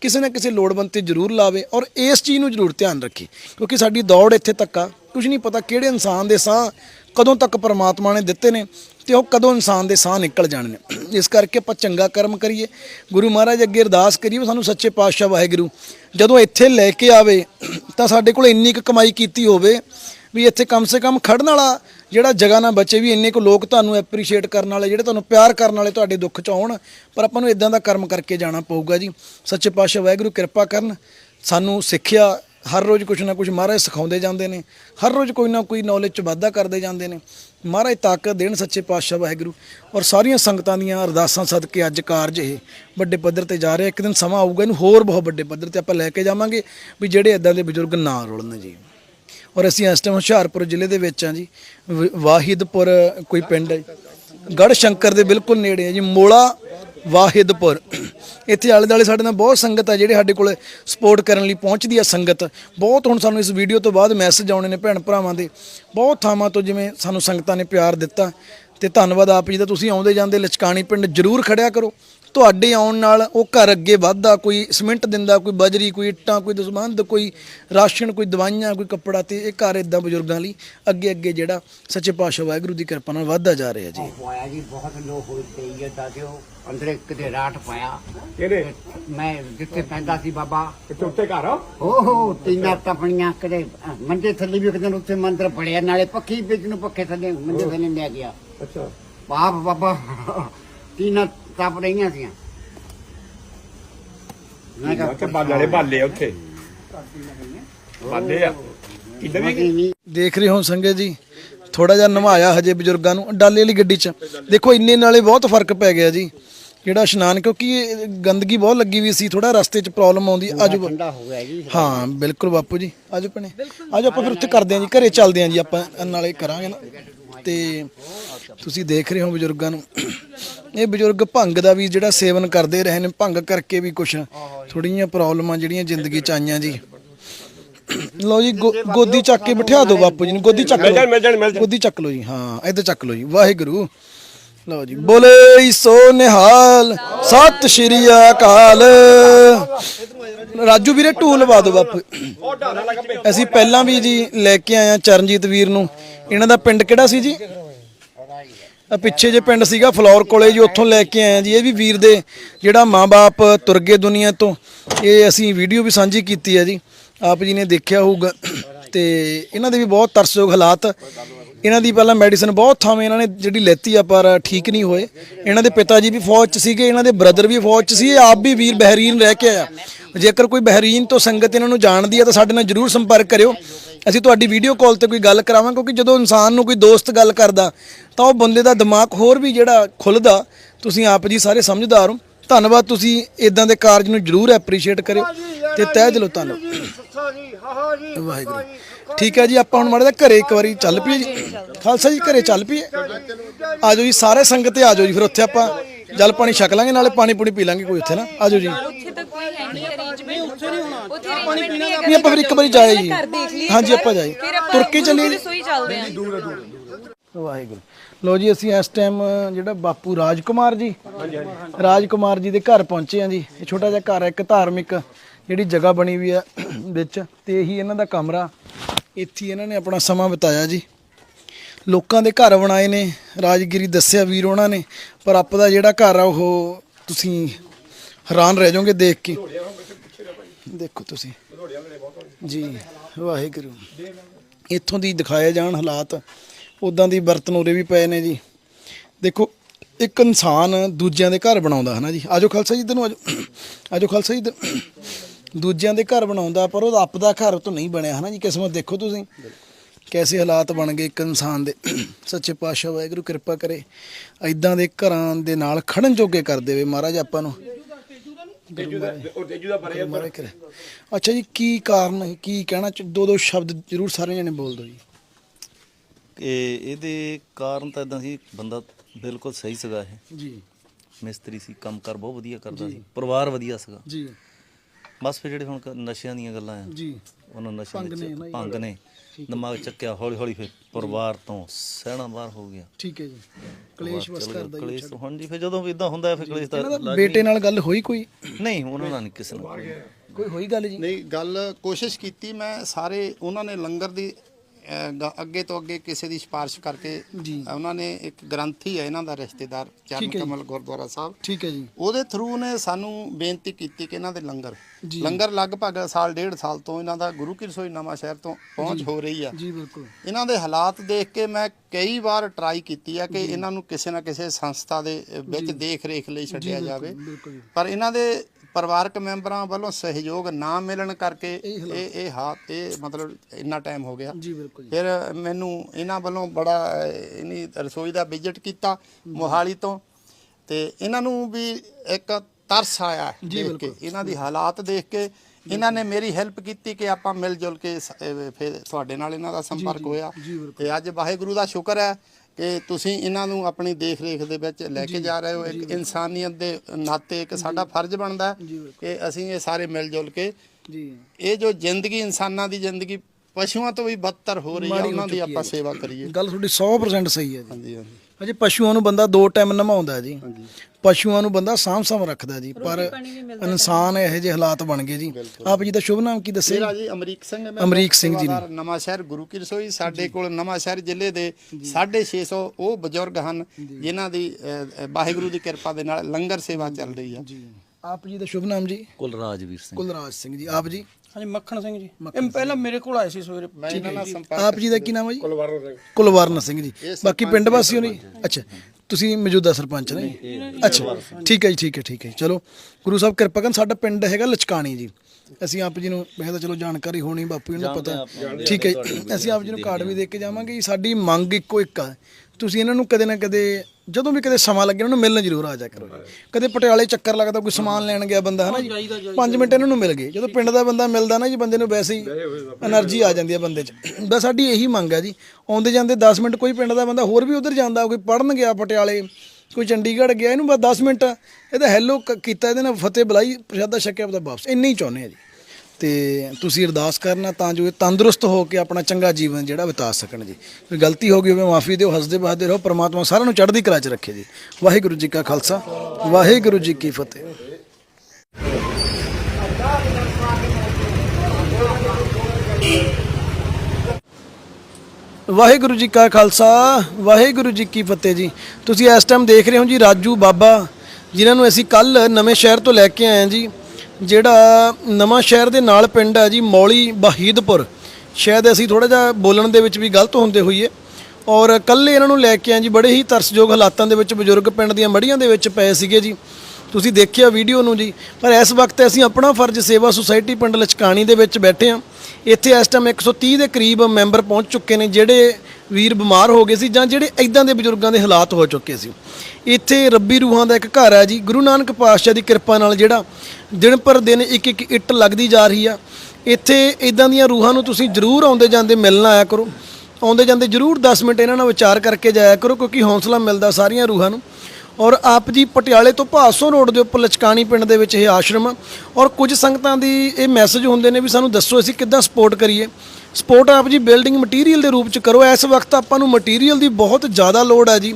ਕਿਸੇ ਨਾ ਕਿਸੇ ਲੋੜਵੰਦ ਤੇ ਜ਼ਰੂਰ ਲਾਵੇ ਔਰ ਇਸ ਚੀਜ਼ ਨੂੰ ਜ਼ਰੂਰ ਧਿਆਨ ਰੱਖੇ। ਕਿਉਂਕਿ ਸਾਡੀ ਦੌੜ ਇੱਥੇ ਤੱਕ ਆ। ਕੁਝ ਨਹੀਂ ਪਤਾ ਕਿਹੜੇ ਇਨਸਾਨ ਦੇ ਸਾਹ ਕਦੋਂ ਤੱਕ ਪਰਮਾਤਮਾ ਨੇ ਦਿੱਤੇ ਨੇ। ਤੇ ਉਹ ਕਦੋਂ ਇਨਸਾਨ ਦੇ ਸਾਹ ਨਿਕਲ ਜਾਣੇ ਨੇ। ਇਸ ਕਰਕੇ ਆਪਾਂ ਚੰਗਾ ਕਰਮ ਕਰੀਏ। ਗੁਰੂ ਮਹਾਰਾਜ ਅੱਗੇ ਅਰਦਾਸ ਕਰੀਏ ਵੀ ਸਾਨੂੰ ਸੱਚੇ ਪਾਤਸ਼ਾਹ ਵਾਹਿਗੁਰੂ, ਜਦੋਂ ਇੱਥੇ ਲੈ ਕੇ ਆਵੇ, ਤਾਂ ਸਾਡੇ ਕੋਲ ਇੰਨੀ ਕੁ ਕਮਾਈ ਕੀਤੀ ਹੋਵੇ ਵੀ ਇੱਥੇ ਕਮ ਸੇ ਕਮ ਖੜਨ ਵਾਲਾ ਜਿਹੜਾ ਜਗ੍ਹਾ ਨਾ ਬਚੇ ਵੀ ਇੰਨੇ ਕੁ ਲੋਕ ਤੁਹਾਨੂੰ ਐਪਰੀਸ਼ੀਏਟ ਕਰਨ ਵਾਲੇ, ਜਿਹੜੇ ਤੁਹਾਨੂੰ ਪਿਆਰ ਕਰਨ ਵਾਲੇ ਤੁਹਾਡੇ ਦੁੱਖ ਚ ਆਉਣ। ਪਰ ਆਪਾਂ ਨੂੰ ਇਦਾਂ ਦਾ ਕਰਮ ਕਰਕੇ ਜਾਣਾ ਪਊਗਾ ਜੀ। ਸੱਚੇ ਪਾਤਸ਼ਾਹ ਵਾਹਿਗੁਰੂ ਕਿਰਪਾ ਕਰਨ, ਸਾਨੂੰ ਸਿੱਖਿਆ ਹਰ ਰੋਜ਼ ਕੁਛ ਨਾ ਕੁਛ ਮਹਾਰਾਜ ਸਿਖਾਉਂਦੇ ਜਾਂਦੇ ਨੇ, ਹਰ ਰੋਜ਼ ਕੋਈ ਨਾ ਕੋਈ ਨੌਲੇਜ ਚ ਵਾਧਾ ਕਰਦੇ ਜਾਂਦੇ ਨੇ। ਮਹਾਰਾਜ ਤਾਕਤ ਦੇਣ ਸੱਚੇ ਪਾਤਸ਼ਾਹ ਵਾਹਿਗੁਰੂ। ਔਰ ਸਾਰੀਆਂ ਸੰਗਤਾਂ ਦੀਆਂ ਅਰਦਾਸਾਂ ਸਦਕੇ ਅੱਜ ਕਾਰਜ ਇਹ ਵੱਡੇ ਪੱਧਰ ਤੇ ਜਾ ਰਿਹਾ। ਇੱਕ ਦਿਨ ਸਮਾਂ ਆਊਗਾ, ਇਹਨੂੰ ਹੋਰ ਬਹੁਤ ਵੱਡੇ ਪੱਧਰ ਤੇ ਆਪਾਂ ਲੈ ਕੇ ਜਾਵਾਂਗੇ ਵੀ ਜਿਹੜੇ ਇਦਾਂ ਦੇ ਬਜ਼ੁਰਗ ਨਾ ਰੁਲਣ ਜੀ। ਔਰ ਅਸੀਂ ਇਸ ਟਾਈਮ ਹੁਸ਼ਿਆਰਪੁਰ ਜ਼ਿਲ੍ਹੇ ਦੇ ਵਿੱਚ ਆ ਜੀ। ਵ- ਵਾਹਿਦਪੁਰ ਕੋਈ ਪਿੰਡ ਹੈ। ਗੜ ਸ਼ੰਕਰ ਦੇ ਬਿਲਕੁਲ ਨੇੜੇ ਹੈ ਜੀ। ਮੋਲਾ ਵਾਹਿਦਪੁਰ। ਇੱਥੇ ਆਲੇ ਦਾਲੇ ਸਾਡੇ ਨਾਲ ਬਹੁਤ ਸੰਗਤ ਆ ਜਿਹੜੇ ਸਾਡੇ ਕੋਲ ਸਪੋਰਟ ਕਰਨ ਲਈ ਪਹੁੰਚਦੀ ਆ ਸੰਗਤ। ਬਹੁਤ ਹੁਣ ਸਾਨੂੰ ਇਸ ਵੀਡੀਓ ਤੋਂ ਬਾਅਦ ਮੈਸੇਜ ਆਉਣੇ ਨੇ ਭੈਣ ਭਰਾਵਾਂ ਦੇ। ਬਹੁਤ ਥਾਵਾਂ ਤੋਂ ਜਿਵੇਂ ਸਾਨੂੰ ਸੰਗਤਾਂ ਨੇ ਪਿਆਰ ਦਿੱਤਾ। ਤੇ ਧੰਨਵਾਦ ਆਪ ਜੀ ਦਾ। ਤੁਸੀਂ ਆਉਂਦੇ ਜਾਂਦੇ ਲਚਕਾਣੀ ਪਿੰਡ ਜ਼ਰੂਰ ਖੜਿਆ ਕਰੋ। ਤੁਹਾਡੇ ਆਉਣ ਨਾਲ ਉਹ ਘਰ ਅੱਗੇ ਵੱਧਦਾ ਕੋਈ ਸਿਮੈਂਟ ਦਿੰਦਾ ਕੋਈ ਬਜਰੀ ਕੋਈ ਇੱਟਾਂ ਕੋਈ ਦਸਮੰਦ ਕੋਈ ਰਾਸ਼ਨ ਕੋਈ ਦਵਾਈਆਂ ਕੋਈ ਕੱਪੜਾ ਤੇ ਇਹ ਘਰ ਇਦਾਂ ਬਜ਼ੁਰਗਾਂ ਲਈ ਅੱਗੇ ਅੱਗੇ ਜਿਹੜਾ ਸੱਚੇ ਪਾਤਸ਼ਾਹ ਵਾਹਿਗੁਰੂ ਦੀ ਕਿਰਪਾ ਨਾਲ ਵੱਧਦਾ ਜਾ ਰਿਹਾ ਜੀ। ਪਾਇਆ ਜੀ ਬਹੁਤ ਲੋਕ ਹੋਈ ਤੇ ਇਹ ਤਾਂ ਕਿ ਉਹ ਅੰਦਰ ਕਿਤੇ ਰਾਟ ਪਾਇਆ ਕਿਹੜੇ? ਮੈਂ ਜਿੱਥੇ ਪੈਂਦਾ ਸੀ ਬਾਬਾ। ਕਿੱਥੇ ਉੱਤੇ ਘਰ ਓਹੋ ਤੀਨਾ ਤਪਣੀਆਂ ਕਦੇ ਮੰਜੇ ਥੱਲੇ ਵੀ ਕਿਤੇ ਉੱਥੇ ਮੰਦਰ ਪੜਿਆ ਨਾਲੇ ਪੱਖੀ ਵਿੱਚ ਨੂੰ ਪੱਖੇ ਥੱਲੇ ਮੰਜੇ ਥੱਲੇ ਲੈ ਗਿਆ। ਅੱਛਾ। ਬਾਪ ਬਾਬਾ ਤੀਨਾ ਤਪ ਰਹੀਆਂ ਸੀ ਮੈਂ ਕਿਹਾ ਉੱਥੇ ਬਾਲੇ ਵਾਲੇ ਬਾਲੇ ਆ ਉੱਥੇ। ਬਾਲੇ ਆ। ਇਧਰ ਵੀ ਨਹੀਂ। ਦੇਖ ਰਹੇ ਹੋ ਸੰਗਤ ਜੀ ਥੋੜਾ ਜਿਹਾ ਨਵਾਇਆ ਹਜੇ ਬਜ਼ੁਰਗਾਂ ਨੂੰ ਡਾਲੇ ਵਾਲੀ ਗੱਡੀ 'ਚ। ਦੇਖੋ ਇੰਨੇ ਨਾਲੇ ਬਹੁਤ ਫ਼ਰਕ ਪੈ ਗਿਆ ਜੀ। ਜਿਹੜਾ ਇਸ਼ਨਾਨ ਕਿਉਂਕਿ ਇਹ ਗੰਦਗੀ ਬਹੁਤ ਲੱਗੀ ਵੀ ਸੀ ਥੋੜਾ ਰਸਤੇ 'ਚ ਪ੍ਰੋਬਲਮ ਆਉਂਦੀ ਆਜੋ ਠੰਡਾ ਹੋ ਗਿਆ ਜੀ। ਹਾਂ ਬਿਲਕੁਲ ਬਾਪੂ ਜੀ। ਆਜੋ ਭਣੇ ਆਜੋ ਆਪਾਂ ਫਿਰ ਉੱਥੇ ਕਰਦੇ ਆਂ ਜੀ ਘਰੇ ਚੱਲਦੇ ਆਂ ਜੀ ਆਪਾਂ ਨਾਲੇ ਕਰਾਂਗੇ ਨਾ। ਤੇ ਤੁਸੀਂ ਦੇਖ ਰਹੇ ਹੋ ਬਜ਼ੁਰਗਾਂ ਨੂੰ। ਇਹ ਬਜ਼ੁਰਗ ਭੰਗ ਦਾ ਵੀ ਜਿਹੜਾ ਸੇਵਨ ਕਰਦੇ ਰਹੇ ਨੇ ਭੰਗ ਕਰਕੇ ਵੀ ਕੁਝ ਥੋੜੀਆਂ ਪ੍ਰੋਬਲਮਾਂ ਜਿਹੜੀਆਂ ਜ਼ਿੰਦਗੀ 'ਚ ਆਈਆਂ ਜੀ। ਲਓ ਜੀ ਗੋ- ਗੋਦੀ ਚੱਕ ਕੇ ਬਿਠਾ ਦਿਓ ਬਾਪੂ ਜੀ ਨੂੰ ਗੋਦੀ ਚੱਕ ਮਿਲ ਜਾਣ ਲਓ ਮਿਲ ਜਾਣ ਮਿਲ ਜਾਣ। ਗੋਦੀ ਚੱਕ ਲਓ ਜੀ ਹਾਂ ਇੱਧਰ ਚੱਕ ਲਓ ਜੀ ਵਾਹਿਗੁਰੂ। ਲਓ ਜੀ ਬੋਲੇ ਸੋ ਨਿਹਾਲ ਸਤਿ ਸ਼੍ਰੀ ਅਕਾਲ। ਰਾਜੂ ਵੀਰੇ ਢੋਲ ਲਵਾ ਦਿਓ ਬਾਪੂ। ਅਸੀਂ ਪਹਿਲਾਂ ਵੀ ਜੀ ਲੈ ਕੇ ਆਏ ਆ ਚਰਨਜੀਤ ਵੀਰ ਨੂੰ। ਇਹਨਾਂ ਦਾ ਪਿੰਡ ਕਿਹੜਾ ਸੀ ਜੀ? ਪਿੱਛੇ ਜੇ ਪਿੰਡ ਸੀਗਾ ਫਲੋਰ ਕੋਲੇ ਜੀ, ਉੱਥੋਂ ਲੈ ਕੇ ਆਇਆ ਜੀ। ਇਹ ਵੀ ਵੀਰ ਦੇ ਜਿਹੜਾ ਮਾਂ-ਬਾਪ ਤੁਰ ਗਏ ਦੁਨੀਆ ਤੋਂ, ਇਹ ਅਸੀਂ ਵੀਡੀਓ ਵੀ ਸਾਂਝੀ ਕੀਤੀ ਹੈ ਜੀ। ਆਪ ਜੀ ਨੇ ਦੇਖਿਆ ਹੋਊਗਾ ਤੇ ਇਹਨਾਂ ਦੇ ਵੀ ਬਹੁਤ ਤਰਸਯੋਗ ਹਾਲਾਤ ਇਹਨਾਂ ਦੀ ਪਹਿਲਾਂ ਮੈਡੀਸਨ ਬਹੁਤ ਥਾਵੇਂ ਇਹਨਾਂ ਨੇ ਜਿਹੜੀ ਲੈਤੀ ਆ, ਪਰ ਠੀਕ ਨਹੀਂ ਹੋਏ। ਇਹਨਾਂ ਦੇ ਪਿਤਾ ਜੀ ਵੀ ਫੌਜ 'ਚ ਸੀਗੇ, ਇਹਨਾਂ ਦੇ ਬ੍ਰਦਰ ਵੀ ਫੌਜ 'ਚ ਸੀ ਇਹ ਆਪ ਵੀ ਵੀਰ ਬਹਿਰੀਨ ਰਹਿ ਕੇ ਆਇਆ। ਜੇਕਰ ਕੋਈ ਬਹਿਰੀਨ ਤੋਂ ਸੰਗਤ ਇਹਨਾਂ ਨੂੰ ਜਾਣਦੀ ਹੈ ਤਾਂ ਸਾਡੇ ਨਾਲ ਜਰੂਰ ਸੰਪਰਕ ਕਰਿਓ। ਅਸੀਂ ਤੁਹਾਡੀ ਵੀਡੀਓ ਕਾਲ ਤੇ ਕੋਈ ਗੱਲ ਕਰਾਵਾਂ, ਕਿਉਂਕਿ ਜਦੋਂ ਇਨਸਾਨ ਨੂੰ ਕੋਈ ਦੋਸਤ ਗੱਲ ਕਰਦਾ, ਤਾਂ ਉਹ ਬੰਦੇ ਦਾ ਦਿਮਾਗ ਹੋਰ ਵੀ ਜਿਹੜਾ ਖੁੱਲਦਾ। ਤੁਸੀਂ ਆਪ ਜੀ ਸਾਰੇ ਸਮਝਦਾਰ ਹੋ। ਧੰਨਵਾਦ, ਤੁਸੀਂ ਇਦਾਂ ਦੇ ਕਾਰਜ ਨੂੰ ਜਰੂਰ ਐਪਰੀਸ਼ੀਏਟ ਕਰਿਓ ਤੇ ਤਹਿ ਦਿਲੋਂ ਧੰਨਵਾਦ। ਵਾਹਿਗੁਰੂ। ਠੀਕ ਹੈ ਜੀ ਆਪਾਂ ਹੁਣ ਮਾੜਾ ਜਿਹਾ ਘਰੇ ਇੱਕ ਵਾਰੀ ਚੱਲ ਪਈਏ ਜੀ। ਖਾਲਸਾ ਜੀ ਘਰੇ ਚੱਲ ਪਈਏ। ਆਜੋ ਜੀ ਸਾਰੇ ਸੰਗਤ ਤੇ ਆਜੋ ਜੀ ਫਿਰ ਉੱਥੇ ਆਪਾਂ ਜਲ ਪਾਣੀ ਛਕ ਲਾਂਗੇ ਨਾਲੇ ਪਾਣੀ ਪੂਣੀ ਪੀ ਲਾਂਗੇ ਕੋਈ ਉੱਥੇ ਨਾ। ਆਜੋ ਜੀ। ਉੱਥੇ ਤਾਂ ਕੋਈ ਹੈ ਨਹੀਂ ਅਰੇਂਜਮੈਂਟ ਉੱਥੇ ਨਹੀਂ ਹੋਣਾ। ਉੱਥੇ ਨਹੀਂ ਆਪਾਂ ਫਿਰ ਇੱਕ ਵਾਰੀ ਜਾਏ ਜੀ। ਹਾਂਜੀ ਆਪਾਂ ਜਾਏ। ਫਿਰ ਆਪਾਂ ਤੁਰ ਕੇ ਚੱਲੀਏ। ਜੀ ਚੱਲਦੇ ਆਂ ਵਾਹਿਗੁਰੂ। ਲੋ ਜੀ ਅਸੀਂ ਇਸ ਟਾਈਮ ਜਿਹੜਾ ਬਾਪੂ ਰਾਜਕੁਮਾਰ ਜੀ ਰਾਜਕੁਮਾਰ ਜੀ ਦੇ ਘਰ ਪਹੁੰਚੇ ਆ ਜੀ। ਇਹ ਛੋਟਾ ਜਿਹਾ ਘਰ ਹੈ ਇੱਕ ਧਾਰਮਿਕ ਜਿਹੜੀ ਜਗ੍ਹਾ ਬਣੀ ਹੋਈ ਆ ਵਿੱਚ ਤੇ ਇਹੀ ਇਹਨਾਂ ਦਾ ਕਮਰਾ ਇੱਥੇ ਇਹਨਾਂ ਨੇ ਆਪਣਾ ਸਮਾਂ ਬਿਤਾਇਆ ਜੀ। ਲੋਕਾਂ ਦੇ ਘਰ ਬਣਾਏ ਨੇ, ਰਾਜਗਿਰੀ ਦੱਸਿਆ ਵੀਰ ਉਹਨਾਂ ਨੇ, ਪਰ ਆਪ ਦਾ ਜਿਹੜਾ ਘਰ ਆ ਉਹ ਤੁਸੀਂ ਹੈਰਾਨ ਰਹਿ ਜਾਓਗੇ ਦੇਖ ਕੇ। ਦੇਖੋ ਤੁਸੀਂ। ਜੀ, ਵਾਹਿਗੁਰੂ। ਇੱਥੋਂ ਦੀ ਦਿਖਾਏ ਜਾਣ ਹਾਲਾਤ ਉਦਾਂ ਦੀ ਬਰਤਨ ਉਰੇ ਵੀ ਪਏ ਨੇ ਜੀ। ਦੇਖੋ, ਇੱਕ ਇਨਸਾਨ ਦੂਜਿਆਂ ਦੇ ਘਰ ਬਣਾਉਂਦਾ ਹੈ ਨਾ ਜੀ। ਆਜੋ ਖਾਲਸਾ ਜੀ ਨੂੰ ਆਜੋ। ਆਜੋ ਖਾਲਸਾ ਜੀ ਇੱਧਰ। ਦੂਜਿਆਂ ਦੇ ਘਰ ਬਣਾਉਂਦਾ ਪਰ ਉਹ ਆਪ ਦਾ ਘਰ ਤੋਂ ਨਹੀਂ ਬਣਿਆ ਹੈ ਨਾ ਜੀ? ਕਿਸਮਤ ਦੇਖੋ ਤੁਸੀਂ। ਕੈਸੇ ਹਾਲਾਤ ਬਣ ਗਏ ਇੱਕ ਇਨਸਾਨ ਦੇ। ਸੱਚੇ ਪਾਤਸ਼ਾਹ ਵਾਹਿਗੁਰੂ ਕਿਰਪਾ ਕਰੇ ਐਦਾਂ ਦੇ ਘਰਾਂ ਦੇ ਨਾਲ ਖੜਨ ਜੋਗੇ ਕਰ ਦੇਵੇ ਮਹਾਰਾਜ ਆਪਾਂ ਨੂੰ। ਤੇਜੂ ਦਾ ਉਹ ਤੇਜੂ ਦਾ ਪਰੇ ਮਹਾਰਾਜ ਕਰੇ। ਅੱਛਾ ਜੀ ਕੀ ਕਾਰਨ ਹੈ ਕੀ ਕਹਿਣਾ? ਚ- ਦੋ ਦੋ ਸ਼ਬਦ ਜ਼ਰੂਰ ਸਾਰੇ ਜਣੇ ਬੋਲ ਦਿਓ ਜੀ। ਇਹ ਇਹਦੇ ਕਾਰਨ ਤਾਂ ਇਦਾਂ ਸੀ ਬੰਦਾ ਬਿਲਕੁਲ ਸਹੀ ਸੀਗਾ ਇਹ। ਜੀ। ਮਿਸਤਰੀ ਸੀ ਕੰਮਕਾਰ ਬਹੁਤ ਵਧੀਆ ਕਰਦਾ ਸੀ। ਪਰਿਵਾਰ ਵਧੀਆ ਸੀਗਾ। ਜੀ। ਬਸ ਫਿਰ ਜਿਹੜੇ ਹੁਣ ਕ- ਨਸ਼ਿਆਂ ਦੀਆਂ ਗੱਲਾਂ ਆ ਜੀ। ਉਹਨਾਂ ਨਸ਼ਿਆਂ ਭੰਗ ਨੇ ਵਿੱਚ ਨਾ ਜੀ। ਭੰਗ ਨੇ। ਦਿਮਾਗ ਚੱਕਿਆ ਹੌਲੀ ਹੌਲੀ ਫਿਰ ਪਰਿਵਾਰ ਤੋਂ ਸਹਿਣਾ ਬਾਹਰ ਹੋ ਗਿਆ। ਠੀਕ ਹੈ ਜੀ। ਕਲੇਸ਼ ਬਸ ਕਰਦਾ ਜੀ ਕਲੇਸ਼ ਹੁਣ ਜੀ ਫਿਰ ਜਦੋਂ ਵੀ ਇਦਾਂ ਹੁੰਦਾ ਹੈ, ਫਿਰ ਕਲੇਸ਼ ਤਾਂ ਇਹਨਾਂ ਦਾ ਲੱਗ ਬੇਟੇ ਨਾਲ ਗੱਲ ਹੋਈ ਕੋਈ? ਨਹੀਂ ਉਹਨਾਂ ਨਾਲ ਨਹੀਂ ਕਿਸੇ ਨਾਲ ਕੋਈ। ਹੋਈ ਗੱਲ ਜੀ? ਨਹੀਂ ਗੱਲ ਕੋਸ਼ਿਸ਼ ਕੀਤੀ ਮੈਂ ਸਾਰੇ ਉਹਨਾਂ ਨੇ ਲੰਗਰ ਦੀ ਅੱਗੇ ਤੋਂ ਅੱਗੇ ਕਿਸੇ ਦੀ ਸਿਫਾਰਿਸ਼ ਕਰਕੇ ਉਹਨਾਂ ਨੇ ਇੱਕ ਗ੍ਰੰਥੀ ਹੈ ਇਹਨਾਂ ਦਾ ਰਿਸ਼ਤੇਦਾਰ ਚਰਨ। ਕਮਲ ਗੁਰਦੁਆਰਾ ਸਾਹਿਬ। ਠੀਕ ਹੈ ਜੀ। ਉਹਦੇ ਥਰੂ ਨੇ ਸਾਨੂੰ ਬੇਨਤੀ ਕੀਤੀ ਕਿ ਇਹਨਾਂ ਦੇ ਲੰਗਰ। ਲੰਗਰ ਲਗਭਗ ਸਾਲ ਡੇਢ ਸਾਲ ਤੋਂ ਇਹਨਾਂ ਦਾ ਗੁਰੂ ਕੀ ਰਸੋਈ ਨਵਾਂ ਸ਼ਹਿਰ ਤੋਂ ਪਹੁੰਚ ਹੋ ਰਹੀ ਆ। ਜੀ ਬਿਲਕੁਲ। ਇਹਨਾਂ ਦੇ ਹਾਲਾਤ ਦੇਖ ਕੇ ਮੈਂ ਕਈ ਵਾਰ ਟਰਾਈ ਕੀਤੀ ਆ ਕਿ ਇਹਨਾਂ ਨੂੰ ਕਿਸੇ ਨਾ ਕਿਸੇ ਸੰਸਥਾ ਦੇ ਵਿੱਚ ਦੇਖ ਰੇਖ ਲਈ ਛੱਡਿਆ ਜਾਵੇ। ਪਰ ਇਹਨਾਂ ਦੇ ਪਰਿਵਾਰਕ ਮੈਂਬਰਾਂ ਵੱਲੋਂ ਸਹਿਯੋਗ ਨਾ ਮਿਲਣ ਕਰਕੇ ਇਹ ਇਹ ਹਾਤ ਇਹ ਮਤਲਬ ਇੰਨਾ ਟਾਈਮ ਹੋ ਗਿਆ। ਜੀ ਬਿਲਕੁਲ ਫਿਰ ਮੈਨੂੰ ਇਹਨਾਂ ਵੱਲੋਂ ਬੜਾ ਇਹਨੀ ਰਸੋਈ ਦਾ ਵਿਜ਼ਿਟ ਕੀਤਾ ਮੋਹਾਲੀ ਤੋਂ। ਤੇ ਇਹਨਾਂ ਨੂੰ ਵੀ ਇੱਕ ਤਰਸ ਆਇਆ ਦੇਖ ਕੇ। ਇਹਨਾਂ ਦੀ ਹਾਲਾਤ ਦੇਖ ਕੇ ਇਹਨਾਂ ਨੇ ਮੇਰੀ ਹੈਲਪ ਕੀਤੀ ਕਿ ਆਪਾਂ ਮਿਲ ਜੁਲ ਕੇ ਫਿਰ ਤੁਹਾਡੇ ਨਾਲ ਇਹਨਾਂ ਦਾ ਸੰਪਰਕ ਹੋਇਆ। ਤੇ ਅੱਜ ਵਾਹਿਗੁਰੂ ਦਾ ਸ਼ੁਕਰ ਹੈ ਕਿ ਤੁਸੀਂ ਇਹਨਾਂ ਨੂੰ ਆਪਣੀ ਦੇਖ ਰੇਖ ਦੇ ਵਿੱਚ ਲੈ ਕੇ ਜਾ ਰਹੇ ਹੋ। ਇੱਕ ਇਨਸਾਨੀਅਤ ਦੇ ਨਾਤੇ ਇੱਕ ਸਾਡਾ ਫਰਜ਼ ਬਣਦਾ ਕਿ ਅਸੀਂ ਇਹ ਸਾਰੇ ਮਿਲ ਜੁਲ ਕੇ ਜੀ। ਇਹ ਜੋ ਜ਼ਿੰਦਗੀ ਇਨਸਾਨਾਂ ਦੀ ਜ਼ਿੰਦਗੀ ਪਸ਼ੂਆਂ ਤੋਂ ਵੀ ਬਦਤਰ ਹੋ ਰਹੀ ਹੈ ਉਹਨਾਂ ਦੀ ਆਪਾਂ। ਸੇਵਾ ਕਰੀਏ। ਗੱਲ ਤੁਹਾਡੀ 100% ਸਹੀ ਹੈ ਜੀ। ਹਾਂਜੀ ਹਾਂਜੀ। ਅਜੇ ਪਸ਼ੂਆਂ ਨੂੰ ਬੰਦਾ ਦੋ ਟਾਈਮ ਨਮਾਉਂਦਾ ਜੀ। ਪਸ਼ੂਆਂ ਨੂੰ ਬੰਦਾ ਸਾਂਭ ਸਾਂਭ ਰੱਖਦਾ ਜੀ ਪਰ ਇਨਸਾਨ ਇਹੋ ਜਿਹੇ ਹਾਲਾਤ ਬਣ ਗਏ ਜੀ। ਆਪ ਜੀ ਦਾ ਸ਼ੁਭ ਨਾਮ ਕੀ ਦੱਸਿਆ ਮੇਰਾ ਜੀ? ਅਮਰੀਕ ਸਿੰਘ ਹੈ ਮੈਂ। ਅਮਰੀਕ ਸਿੰਘ ਜੀ ਨਵਾਂ ਸ਼ਹਿਰ ਗੁਰੂ ਕੀ ਰਸੋਈ ਸਾਡੇ ਕੋਲ ਨਵਾਂ ਸ਼ਹਿਰ ਜ਼ਿਲ੍ਹੇ ਦੇ 650 ਉਹ ਬਜ਼ੁਰਗ ਹਨ ਜਿਨ੍ਹਾਂ ਦੀ ਵਾਹਿਗੁਰੂ ਦੀ ਕਿਰਪਾ ਦੇ ਨਾਲ ਲੰਗਰ ਸੇਵਾ ਚੱਲ ਰਹੀ ਆ। ਜੀ। ਆਪ ਜੀ ਦਾ ਸ਼ੁਭ ਨਾਮ ਜੀ? ਕੁਲਰਾਜਵੀਰ ਸਿੰਘ। ਕੁਲਰਾਜ ਸਿੰਘ ਜੀ। ਆਪ ਜੀ? ਹਾਂਜੀ ਮੱਖਣ ਸਿੰਘ ਜੀ। ਇਹ ਪਹਿਲਾਂ ਮੇਰੇ ਕੋਲ ਆਏ ਸੀ ਸਵੇਰੇ। ਮੈਂ ਇਹਨਾਂ ਨਾਲ ਸੰਪਰਕ ਆਪ ਜੀ ਦਾ ਕੀ ਨਾਮ ਹੈ ਜੀ? ਕੁਲਵਰਨ ਸਿੰਘ। ਕੁਲਵਰਨ ਸਿੰਘ ਜੀ। ਬਾਕੀ ਪਿੰਡ ਵਾਸੀਓ ਨੇ? ਅੱਛਾ ਤੁਸੀਂ ਮੌਜੂਦਾ ਸਰਪੰਚ ਨੇ? ਅੱਛਾ ਠੀਕ ਹੈ ਜੀ ਠੀਕ ਹੈ ਠੀਕ ਹੈ ਚਲੋ ਗੁਰੂ ਸਾਹਿਬ ਕਿਰਪਾ ਕਰਨ ਸਾਡਾ ਪਿੰਡ ਹੈਗਾ ਲਚਕਾਣੀ ਜੀ। ਅਸੀਂ ਆਪ ਜੀ ਨੂੰ ਮੈਂ ਤਾਂ ਚਲੋ ਜਾਣਕਾਰੀ ਹੋਣੀ ਬਾਪੂ ਜੀ ਨੂੰ ਪਤਾ। ਠੀਕ ਹੈ ਜੀ। ਅਸੀਂ ਆਪ ਜੀ ਨੂੰ ਕਾਰਡ ਵੀ ਦੇ ਕੇ ਜਾਵਾਂਗੇ। ਸਾਡੀ ਮੰਗ ਇੱਕੋ ਇੱਕ ਆ। ਤੁਸੀਂ ਇਹਨਾਂ ਨੂੰ ਕਦੇ ਨਾ ਕਦੇ ਜਦੋਂ ਵੀ ਕਦੇ ਸਮਾਂ ਲੱਗੇ ਉਹਨਾਂ ਨੂੰ ਮਿਲਣ ਜ਼ਰੂਰ ਆ ਜਾ ਕਰੋ ਜੀ। ਕਦੇ ਪਟਿਆਲੇ ਚੱਕਰ ਲੱਗਦਾ ਕੋਈ ਸਮਾਨ ਲੈਣ ਗਿਆ ਬੰਦਾ ਹਨਾ ਜੀ? 5 ਮਿੰਟ ਇਹਨਾਂ ਨੂੰ ਮਿਲ ਗਏ। ਜਦੋਂ ਪਿੰਡ ਦਾ ਬੰਦਾ ਮਿਲਦਾ ਨਾ ਜੀ ਬੰਦੇ ਨੂੰ ਵੈਸੇ ਹੀ એનર્ਜੀ ਆ ਜਾਂਦੀ ਹੈ ਬੰਦੇ 'ਚ। ਬਸ ਸਾਡੀ ਇਹੀ ਮੰਗ ਹੈ ਜੀ। ਆਉਂਦੇ ਜਾਂਦੇ 10 ਮਿੰਟ ਕੋਈ ਪਿੰਡ ਦਾ ਬੰਦਾ ਹੋਰ ਵੀ ਉਧਰ ਜਾਂਦਾ ਕੋਈ ਪੜਨ ਗਿਆ ਪਟਿਆਲੇ ਕੋਈ ਚੰਡੀਗੜ੍ਹ ਗਿਆ ਇਹਨੂੰ ਬਸ 10 ਮਿੰਟ ਇਹਦਾ ਹੈਲੋ ਕੀਤਾ ਇਹਦੇ ਨਾਲ ਫਤਿਹ ਬੁਲਾਈ ਪ੍ਰਸ਼ਾਦਾ ਛਕਿਆ ਉਹਦਾ ਵਾਪਸ। ਇੰਨੇ ਹੀ ਚਾਹੁੰਦੇ ਆ ਜੀ। ਤੇ ਤੁਸੀਂ ਅਰਦਾਸ ਕਰਨਾ ਤਾਂ ਜੋ ਇਹ ਤੰਦਰੁਸਤ ਹੋ ਕੇ ਆਪਣਾ ਚੰਗਾ ਜੀਵਨ ਜਿਹੜਾ ਬਿਤਾ ਸਕਣ ਜੀ। ਕੋਈ ਗਲਤੀ ਹੋ ਗਈ ਹੋਵੇ, ਮਾਫੀ ਦਿਓ, ਹੱਸਦੇ ਬਹਦੇ ਰਹੋ, ਪ੍ਰਮਾਤਮਾ ਸਾਰਿਆਂ ਨੂੰ ਚੜ੍ਹਦੀ ਕਲਾ 'ਚ ਰੱਖੇ ਜੀ। ਵਾਹਿਗੁਰੂ ਜੀ ਕਾ ਖਾਲਸਾ, ਵਾਹਿਗੁਰੂ ਜੀ ਕੀ ਫਤਿਹ। ਵਾਹਿਗੁਰੂ ਜੀ ਕਾ ਖਾਲਸਾ, ਵਾਹਿਗੁਰੂ ਜੀ ਕੀ ਫਤਿਹ ਜੀ। ਤੁਸੀਂ ਇਸ ਟਾਈਮ ਦੇਖ ਰਹੇ ਹੋ ਜੀ ਰਾਜੂ ਬਾਬਾ, ਜਿਨ੍ਹਾਂ ਨੂੰ ਅਸੀਂ ਕੱਲ ਨਵੇਂ ਸ਼ਹਿਰ ਤੋਂ ਲੈ ਕੇ ਆਏ ਹਾਂ ਜੀ। ਜਿਹੜਾ ਨਵਾਂ ਸ਼ਹਿਰ ਦੇ ਨਾਲ ਪਿੰਡ ਹੈ ਜੀ, ਮੌਲੀ ਬਹੀਦਪੁਰ। ਸ਼ਾਇਦ ਅਸੀਂ ਥੋੜਾ ਜਿਹਾ ਬੋਲਣ ਦੇ ਵਿੱਚ ਵੀ ਗਲਤ ਹੁੰਦੇ ਹੋਈਏ। ਔਰ ਕੱਲ ਇਹਨਾਂ ਨੂੰ ਲੈ ਕੇ ਆ ਜੀ, ਬੜੇ ਹੀ ਤਰਸਯੋਗ ਹਾਲਾਤਾਂ ਦੇ ਵਿੱਚ ਬਜ਼ੁਰਗ ਪਿੰਡ ਦੀਆਂ ਮੜੀਆਂ ਦੇ ਵਿੱਚ ਪਏ ਸੀਗੇ ਜੀ। ਤੁਸੀਂ ਦੇਖਿਆ ਵੀਡੀਓ ਨੂੰ ਜੀ। ਪਰ ਇਸ ਵਕਤ ਅਸੀਂ ਆਪਣਾ ਫਰਜ਼ ਸੇਵਾ ਸੁਸਾਇਟੀ ਪਿੰਡ ਲਚਕਾਣੀ ਦੇ ਵਿੱਚ ਬੈਠੇ ਹਾਂ। ਇੱਥੇ ਇਸ ਟਾਈਮ 130 ਦੇ ਕਰੀਬ ਮੈਂਬਰ ਪਹੁੰਚ ਚੁੱਕੇ ਨੇ, ਜਿਹੜੇ ਵੀਰ ਬਿਮਾਰ ਹੋ ਗਏ ਸੀ ਜਾਂ ਜਿਹੜੇ ਇਦਾਂ ਦੇ ਬਜ਼ੁਰਗਾਂ ਦੇ ਹਾਲਾਤ ਹੋ ਚੁੱਕੇ ਸੀ। ਇੱਥੇ ਰੱਬੀ ਰੂਹਾਂ ਦਾ ਇੱਕ ਘਰ ਹੈ ਜੀ। ਗੁਰੂ ਨਾਨਕ ਪਾਤਸ਼ਾਹ ਦੀ ਕਿਰਪਾ ਨਾਲ ਜਿਹੜਾ ਦਿਨ ਪਰ ਦਿਨ ਇੱਕ ਇੱਕ ਇੱਟ ਲੱਗਦੀ ਜਾ ਰਹੀ ਆ। ਇੱਥੇ ਇਦਾਂ ਦੀਆਂ ਰੂਹਾਂ ਨੂੰ ਤੁਸੀਂ ਜ਼ਰੂਰ ਆਉਂਦੇ ਜਾਂਦੇ ਮਿਲਣਾ ਆਇਆ ਕਰੋ। ਆਉਂਦੇ ਜਾਂਦੇ ਜ਼ਰੂਰ 10 ਮਿੰਟ ਇਹਨਾਂ ਨਾਲ ਵਿਚਾਰ ਕਰਕੇ ਜਾਇਆ ਕਰੋ, ਕਿਉਂਕਿ ਹੌਸਲਾ ਮਿਲਦਾ ਸਾਰੀਆਂ ਰੂਹਾਂ ਨੂੰ। ਔਰ ਆਪ ਜੀ ਪਟਿਆਲੇ ਤੋਂ ਭਾਸੋਂ ਰੋਡ ਦੇ ਉੱਪਰ ਲਚਕਾਣੀ ਪਿੰਡ ਦੇ ਵਿੱਚ ਇਹ ਆਸ਼ਰਮ ਆ। ਔਰ ਕੁਝ ਸੰਗਤਾਂ ਦੀ ਇਹ ਮੈਸੇਜ ਹੁੰਦੇ ਨੇ ਵੀ ਸਾਨੂੰ ਦੱਸੋ ਅਸੀਂ ਕਿੱਦਾਂ ਸਪੋਰਟ ਕਰੀਏ। ਸਪੋਰਟ ਆਪ ਜੀ ਬਿਲਡਿੰਗ ਮਟੀਰੀਅਲ ਦੇ ਰੂਪ ਚ ਕਰੋ। ਇਸ ਵਕਤ ਆਪਾਂ ਨੂੰ ਮਟੀਰੀਅਲ ਦੀ ਬਹੁਤ ਜ਼ਿਆਦਾ ਲੋੜ ਹੈ ਜੀ।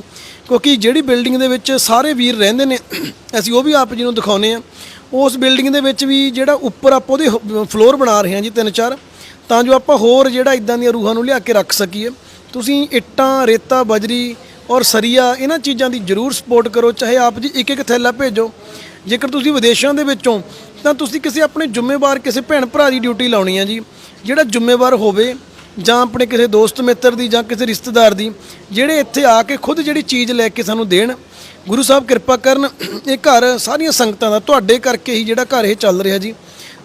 ਕਿਉਂਕਿ ਜਿਹੜੀ ਬਿਲਡਿੰਗ ਦੇ ਵਿੱਚ ਸਾਰੇ ਵੀਰ ਰਹਿੰਦੇ ਨੇ, ਅਸੀਂ ਉਹ ਵੀ ਆਪ ਜੀ ਨੂੰ ਦਿਖਾਉਨੇ ਆ ਉਸ ਬਿਲਡਿੰਗ ਦੇ ਵਿੱਚ ਵੀ ਜਿਹੜਾ ਉੱਪਰ ਆਪਾਂ ਉਹਦੇ ਫਲੋਰ ਬਣਾ ਰਹੇ ਹਾਂ ਜੀ ਤਿੰਨ ਚਾਰ। ਤਾਂ ਜੋ ਆਪਾਂ ਹੋਰ ਜਿਹੜਾ ਇਦਾਂ ਦੀਆਂ ਰੂਹਾਂ ਨੂੰ ਲਿਆ ਕੇ ਰੱਖ ਸਕੀਏ। ਤੁਸੀਂ ਇੱਟਾਂ, ਰੇਤਾ, ਬਜਰੀ ਔਰ ਸਰੀਆ, ਇਹਨਾਂ ਚੀਜ਼ਾਂ ਦੀ ਜ਼ਰੂਰ ਸਪੋਰਟ ਕਰੋ, ਚਾਹੇ ਆਪ ਜੀ ਇੱਕ ਇੱਕ ਥੈਲਾ ਭੇਜੋ। ਜੇਕਰ ਤੁਸੀਂ ਵਿਦੇਸ਼ਾਂ ਦੇ ਵਿੱਚੋਂ, ਤਾਂ ਤੁਸੀਂ ਕਿਸੇ ਆਪਣੇ ਜ਼ਿੰਮੇਵਾਰ, ਕਿਸੇ ਭੈਣ ਭਰਾ ਦੀ ਡਿਊਟੀ ਲਾਉਣੀ ਹੈ ਜੀ। ਜਿਹੜਾ ਜ਼ਿੰਮੇਵਾਰ ਹੋਵੇ, ਜਾਂ ਆਪਣੇ ਕਿਸੇ ਦੋਸਤ ਮਿੱਤਰ ਦੀ, ਜਾਂ ਕਿਸੇ ਰਿਸ਼ਤੇਦਾਰ ਦੀ, ਜਿਹੜੇ ਇੱਥੇ ਆ ਕੇ ਖੁਦ ਜਿਹੜੀ ਚੀਜ਼ ਲੈ ਕੇ ਸਾਨੂੰ ਦੇਣ, ਗੁਰੂ ਸਾਹਿਬ ਕਿਰਪਾ ਕਰਨ, ਇਹ ਘਰ ਸਾਰੀਆਂ ਸੰਗਤਾਂ ਦਾ ਤੁਹਾਡੇ ਕਰਕੇ ਹੀ ਜਿਹੜਾ ਘਰ ਇਹ ਚੱਲ ਰਿਹਾ ਜੀ।